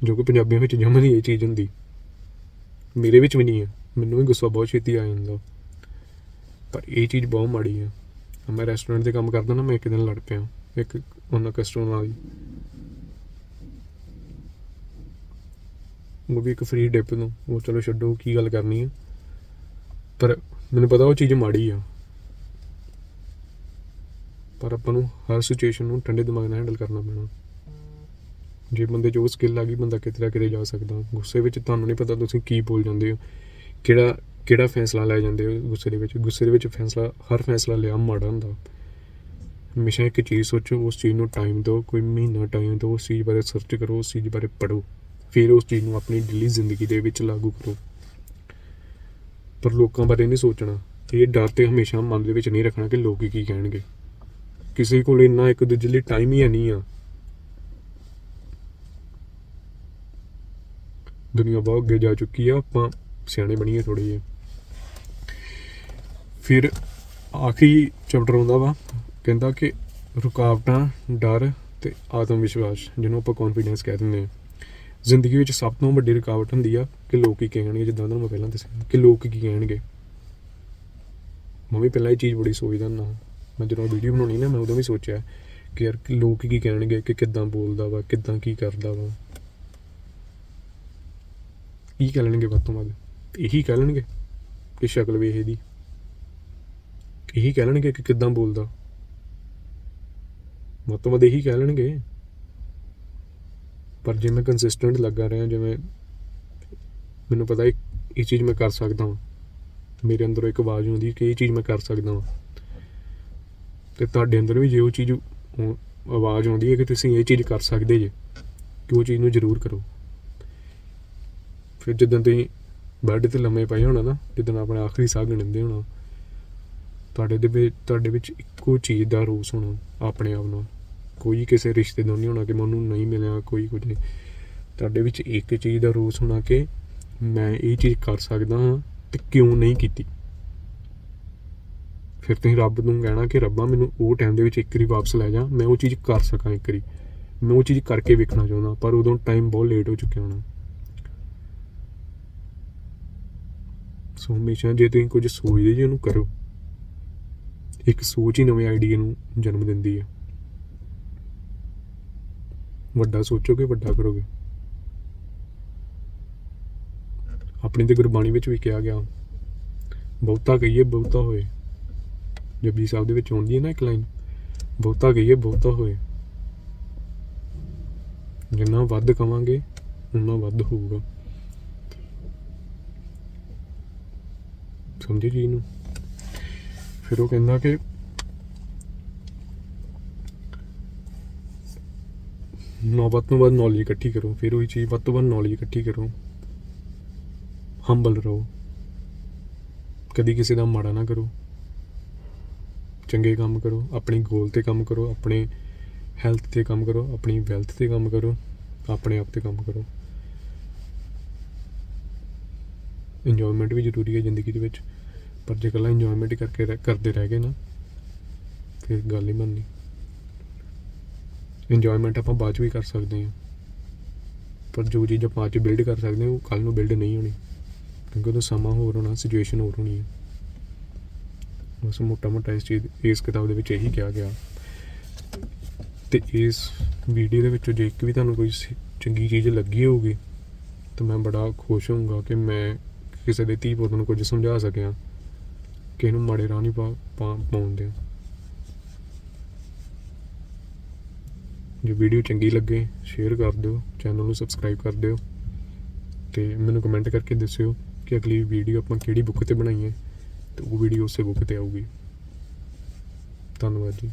S1: ਜੋ ਕਿ ਪੰਜਾਬੀਆਂ ਵਿੱਚ ਜਮਾ ਇਹ ਚੀਜ਼ ਹੁੰਦੀ। ਮੇਰੇ ਵਿੱਚ ਵੀ ਨਹੀਂ ਹੈ। ਮੈਨੂੰ ਵੀ ਗੁੱਸਾ ਬਹੁਤ ਛੇਤੀ ਆ ਜਾਂਦਾ। ਪਰ ਇਹ ਚੀਜ਼ ਬਹੁਤ ਮਾੜੀ ਹੈ। ਮੈਂ ਰੈਸਟੋਰੈਂਟ ਤੇ ਕੰਮ ਕਰਦਾ ਨਾ, ਮੈਂ ਇੱਕ ਦਿਨ ਲੜ ਪਿਆ। ਇੱਕ ਉਹਨਾਂ ਕਸਟਮਰ ਨਾਲ ਉਹ ਵੀ ਇੱਕ ਫ੍ਰੀ ਡਿਪ ਨੂੰ ਉਹ ਚਲੋ ਛੱਡੋ, ਕੀ ਗੱਲ ਕਰਨੀ ਹੈ? ਪਰ ਮੈਨੂੰ ਪਤਾ ਉਹ ਚੀਜ਼ ਮਾੜੀ ਆ। ਪਰ ਆਪਾਂ ਨੂੰ ਹਰ ਸਿਚੁਏਸ਼ਨ ਨੂੰ ਠੰਡੇ ਦਿਮਾਗ ਨਾਲ ਹੈਂਡਲ ਕਰਨਾ ਪੈਣਾ। ਜੇ ਬੰਦੇ 'ਚ ਉਹ ਸਕਿੱਲ ਆ ਗਈ, ਬੰਦਾ ਕਿਤੇ ਨਾ ਕਿਤੇ ਜਾ ਸਕਦਾ। ਗੁੱਸੇ ਵਿੱਚ ਤੁਹਾਨੂੰ ਨਹੀਂ ਪਤਾ ਤੁਸੀਂ ਕੀ ਬੋਲ ਜਾਂਦੇ ਹੋ, ਕਿਹੜਾ ਕਿਹੜਾ ਫੈਸਲਾ ਲੈ ਜਾਂਦੇ ਹੋ ਗੁੱਸੇ ਦੇ ਵਿੱਚ। ਗੁੱਸੇ ਦੇ ਵਿੱਚ ਫੈਸਲਾ, ਹਰ ਫੈਸਲਾ ਲਿਆ ਮਾੜਾ ਹੁੰਦਾ। ਹਮੇਸ਼ਾ ਇੱਕ ਚੀਜ਼ ਸੋਚੋ, ਉਸ ਚੀਜ਼ ਨੂੰ ਟਾਈਮ ਦਿਓ, ਕੋਈ ਮਹੀਨਾ ਟਾਈਮ ਦਿਓ, ਉਸ ਚੀਜ਼ ਬਾਰੇ ਸਰਚ ਕਰੋ, ਉਸ ਚੀਜ਼ ਬਾਰੇ ਪੜ੍ਹੋ। ਫਿਰ ਉਸ ਚੀਜ਼ ਨੂੰ ਆਪਣੀ ਡੇਲੀ ਜ਼ਿੰਦਗੀ ਦੇ ਵਿੱਚ ਲਾਗੂ ਕਰੋ। ਪਰ ਲੋਕਾਂ ਬਾਰੇ ਨਹੀਂ ਸੋਚਣਾ। ਇਹ ਡਰ ਤੇ ਹਮੇਸ਼ਾ ਮਨ ਦੇ ਵਿੱਚ ਨਹੀਂ ਰੱਖਣਾ ਕਿ ਲੋਕ ਕੀ ਕਹਿਣਗੇ। ਕਿਸੇ ਕੋਲ ਇੰਨਾ ਇੱਕ ਦੂਜੇ ਲਈ ਟਾਈਮ ਹੀ ਨਹੀਂ ਆ। ਦੁਨੀਆ ਬਹੁਤ ਅੱਗੇ ਜਾ ਚੁੱਕੀ ਆ, ਆਪਾਂ ਸਿਆਣੇ ਬਣੀਏ ਥੋੜੀ ਜਿਹੇ। ਫਿਰ ਆਖਰੀ ਚੈਪਟਰ ਆਉਂਦਾ ਵਾ, ਕਹਿੰਦਾ ਕਿ ਰੁਕਾਵਟਾਂ, ਡਰ ਤੇ ਆਤਮ ਵਿਸ਼ਵਾਸ ਜਿਹਨੂੰ ਆਪਾਂ ਕੌਨਫੀਡੈਂਸ ਕਹਿ ਦਿੰਦੇ ਹਾਂ ਜ਼ਿੰਦਗੀ ਵਿੱਚ ਸਭ ਤੋਂ ਵੱਡੀ ਰੁਕਾਵਟ ਹੁੰਦੀ ਆ ਕਿ ਲੋਕ ਕੀ ਕਹਿਣਗੇ, ਜਿੱਦਾਂ ਤੁਹਾਨੂੰ ਮੈਂ ਪਹਿਲਾਂ ਦੱਸਿਆ, ਕਿ ਲੋਕ ਕੀ ਕਹਿਣਗੇ। ਮੈਂ ਵੀ ਪਹਿਲਾਂ ਇਹ ਚੀਜ਼ ਬੜੀ ਸੋਚਦਾ ਨਾ ਮੈਂ ਜਦੋਂ ਵੀਡੀਓ ਬਣਾਉਣੀ ਨਾ, ਮੈਂ ਉਦੋਂ ਵੀ ਸੋਚਿਆ ਕਿ ਯਾਰ ਲੋਕ ਕੀ ਕਹਿਣਗੇ ਕਿ ਕਿੱਦਾਂ ਬੋਲਦਾ ਵਾ, ਕਿੱਦਾਂ ਕੀ ਕਰਦਾ ਵਾ। ਕੀ ਕਹਿ ਲੈਣਗੇ ਵੱਧ ਤੋਂ ਵੱਧ? ਇਹੀ ਕਹਿ ਲੈਣਗੇ ਕਿ ਸ਼ਕਲ ਵੇਖ ਇਹਦੀ ਇਹੀ ਕਹਿ ਲੈਣਗੇ ਕਿ ਕਿੱਦਾਂ ਬੋਲਦਾ। ਵੱਧ ਤੋਂ ਵੱਧ ਇਹੀ ਕਹਿ ਲੈਣਗੇ। ਪਰ ਜੇ ਮੈਂ ਕੰਸਿਸਟੈਂਟ ਲੱਗਾ ਰਿਹਾ ਜਿਵੇਂ ਮੈਨੂੰ ਪਤਾ ਇਹ ਚੀਜ਼ ਮੈਂ ਕਰ ਸਕਦਾ ਹਾਂ ਮੇਰੇ ਅੰਦਰੋਂ ਇੱਕ ਆਵਾਜ਼ ਆਉਂਦੀ ਕਿ ਇਹ ਚੀਜ਼ ਮੈਂ ਕਰ ਸਕਦਾ ਹਾਂ ਤੇ ਤੁਹਾਡੇ ਅੰਦਰ ਵੀ ਜੇ ਉਹ ਚੀਜ਼ ਉਹ ਆਵਾਜ਼ ਆਉਂਦੀ ਹੈ ਕਿ ਤੁਸੀਂ ਇਹ ਚੀਜ਼ ਕਰ ਸਕਦੇ ਜੇ, ਕਿ ਉਹ ਚੀਜ਼ ਨੂੰ ਜ਼ਰੂਰ ਕਰੋ। ਫਿਰ ਜਦੋਂ ਤੁਸੀਂ ਬੈੱਡ ਤੇ ਲੰਮੇ ਪਏ ਹੋਣਾ ਨਾ, ਜਦੋਂ ਆਪਣਾ ਆਖਰੀ ਸਾਹ ਗਿਣਦੇ ਹੋਣਾ, ਤੁਹਾਡੇ ਦੇ ਵਿੱਚ, ਤੁਹਾਡੇ ਵਿੱਚ ਇੱਕੋ ਚੀਜ਼ ਦਾ ਰੋਸ ਹੋਣਾ ਆਪਣੇ ਆਪ ਨਾਲ। ਕੋਈ ਕਿਸੇ ਰਿਸ਼ਤੇਦਾਰ ਨਹੀਂ ਹੋਣਾ ਕਿ ਮੈਨੂੰ ਨਹੀਂ ਮਿਲਿਆ, ਕੋਈ ਕੁਝ ਨਹੀਂ। ਤੁਹਾਡੇ ਵਿੱਚ ਇੱਕ ਚੀਜ਼ ਦਾ ਰੋਸ ਹੋਣਾ ਕਿ ਮੈਂ ਇਹ ਚੀਜ਼ ਕਰ ਸਕਦਾ ਹਾਂ ਤੇ ਕਿਉਂ ਨਹੀਂ ਕੀਤੀ? ਫਿਰ ਤੁਸੀਂ ਰੱਬ ਨੂੰ ਕਹਿਣਾ ਕਿ ਰੱਬਾ, ਮੈਨੂੰ ਉਹ ਟਾਈਮ ਦੇ ਵਿੱਚ ਇੱਕ ਵਾਰੀ ਵਾਪਸ ਲੈ ਜਾ। ਮੈਂ ਉਹ ਚੀਜ਼ ਕਰ ਸਕਾਂ ਇੱਕ ਵਾਰੀ। ਮੈਂ ਉਹ ਚੀਜ਼ ਕਰਕੇ ਵੇਖਣਾ ਚਾਹੁੰਦਾ। ਪਰ ਉਦੋਂ ਟਾਈਮ ਬਹੁਤ ਲੇਟ ਹੋ ਚੁੱਕਿਆ ਹੋਣਾ। ਸੋ ਹਮੇਸ਼ਾ ਜੇ ਤੁਸੀਂ ਕੁਝ ਸੋਚਦੇ ਜੀ, ਉਹਨੂੰ ਕਰੋ। ਇੱਕ ਸੋਚ ਹੀ ਨਵੇਂ ਆਈਡੀਆ ਨੂੰ ਜਨਮ ਦਿੰਦੀ ਹੈ। ਵੱਡਾ ਸੋਚੋਗੇ, ਵੱਡਾ ਕਰੋਗੇ। ਆਪਣੀ ਤੇ ਗੁਰਬਾਣੀ ਵਿੱਚ ਵੀ ਕਿਹਾ ਗਿਆ, ਬਹੁਤਾ ਕਹੀਏ, ਬਹੁਤਾ ਹੋਏ। ਜਪਜੀ ਸਾਹਿਬ ਦੇ ਵਿੱਚ ਆਉਂਦੀ ਹੈ ਨਾ ਇੱਕ ਲਾਈਨ, ਬਹੁਤਾ ਕਹੀਏ, ਬਹੁਤਾ ਹੋਏ। ਜਿੰਨਾ ਵੱਧ ਕਵਾਂਗੇ ਉਨਾ ਵੱਧ ਹੋਊਗਾ। ਸਮਝੇ ਜੀ ਨੂੰ ਫਿਰ ਉਹ ਕਹਿੰਦਾ ਕਿ ਨੌ ਵੱਧ ਤੋਂ ਵੱਧ ਨੌਲੇਜ ਇਕੱਠੀ ਕਰੋ, ਫਿਰ ਉਹੀ ਚੀਜ਼ ਵੱਧ ਤੋਂ ਵੱਧ ਨੌਲੇਜ ਇਕੱਠੀ ਕਰੋ। ਹੰਬਲ ਰਹੋ। ਕਦੀ ਕਿਸੇ ਦਾ ਮਾੜਾ ਨਾ ਕਰੋ। ਚੰਗੇ ਕੰਮ ਕਰੋ, ਆਪਣੀ ਗੋਲ ਤੇ ਕੰਮ ਕਰੋ, ਆਪਣੇ ਹੈਲਥ ਤੇ ਕੰਮ ਕਰੋ, ਆਪਣੀ ਵੈਲਥ ਤੇ ਕੰਮ ਕਰੋ, ਆਪਣੇ ਆਪ ਤੇ ਕੰਮ ਕਰੋ। ਇੰਜੋਇਮੈਂਟ ਵੀ ਜ਼ਰੂਰੀ ਹੈ ਜ਼ਿੰਦਗੀ ਦੇ ਵਿੱਚ, ਪਰ ਜੇ ਇਕੱਲਾ ਇੰਜੋਇਮੈਂਟ ਕਰਕੇ ਰਹਿ- ਕਰਦੇ ਰਹਿ ਗਏ ਨਾ, ਫਿਰ ਗੱਲ ਹੀ ਬਣਨੀ। ਇੰਜੋਇਮੈਂਟ ਆਪਾਂ ਬਾਅਦ ਚ ਵੀ ਕਰ ਸਕਦੇ ਹਾਂ। ਪਰ ਜੋ ਚੀਜ਼ ਆਪਾਂ ਅੱਜ ਬਿਲਡ ਕਰ ਸਕਦੇ ਹਾਂ, ਉਹ ਕੱਲ ਨੂੰ ਬਿਲਡ ਨਹੀਂ ਹੋਣੀ, ਕਿਉਂਕਿ ਉਹਦਾ ਸਮਾਂ ਹੋਰ ਹੋਣਾ ਸਿਚੁਏਸ਼ਨ ਹੋਰ ਹੋਣੀ ਹੈ। ਬਸ ਮੋਟਾ ਮੋਟਾ ਇਸ ਚੀਜ਼, ਇਸ ਕਿਤਾਬ ਦੇ ਵਿੱਚ ਇਹੀ ਕਿਹਾ ਗਿਆ। ਤੇ ਇਸ ਵੀਡੀਓ ਦੇ ਵਿੱਚੋਂ ਜੇ ਇੱਕ ਵੀ ਤੁਹਾਨੂੰ ਕੋਈ ਸ- ਚੰਗੀ ਚੀਜ਼ ਲੱਗੀ ਹੋਊਗੀ, ਤਾਂ ਮੈਂ ਬੜਾ ਖੁਸ਼ ਹੋਊਂਗਾ ਕਿ ਮੈਂ ਕਿਸੇ ਦੇ ਧੀ ਪੁੱਤ ਨੂੰ ਕੁਝ ਸਮਝਾ ਸਕਿਆ। ਕਿ ਇਹਨੂੰ ਮਾੜੇ ਰਾਹ ਨਹੀਂ ਪਾ, ਪਾ- ਪਾਉਣ ਦਿਆਂ। ਜੇ ਵੀਡੀਓ ਚੰਗੀ ਲੱਗੇ ਸ਼ੇਅਰ ਕਰ ਦਿਓ ਚੈਨਲ ਨੂੰ ਸਬਸਕ੍ਰਾਈਬ ਕਰ ਦਿਓ। ਤੇ ਮੈਨੂੰ ਕਮੈਂਟ ਕਰਕੇ ਦੱਸਿਓ ਕਿ ਅਗਲੀ ਵੀਡੀਓ ਆਪਾਂ ਕਿਹੜੀ ਬੁੱਕ ਤੇ ਬਣਾਈਏ। ਤੇ ਉਹ ਵੀਡੀਓ ਉਸੇ ਬੁੱਕ ਤੇ ਆਊਗੀ। ਧੰਨਵਾਦ ਜੀ।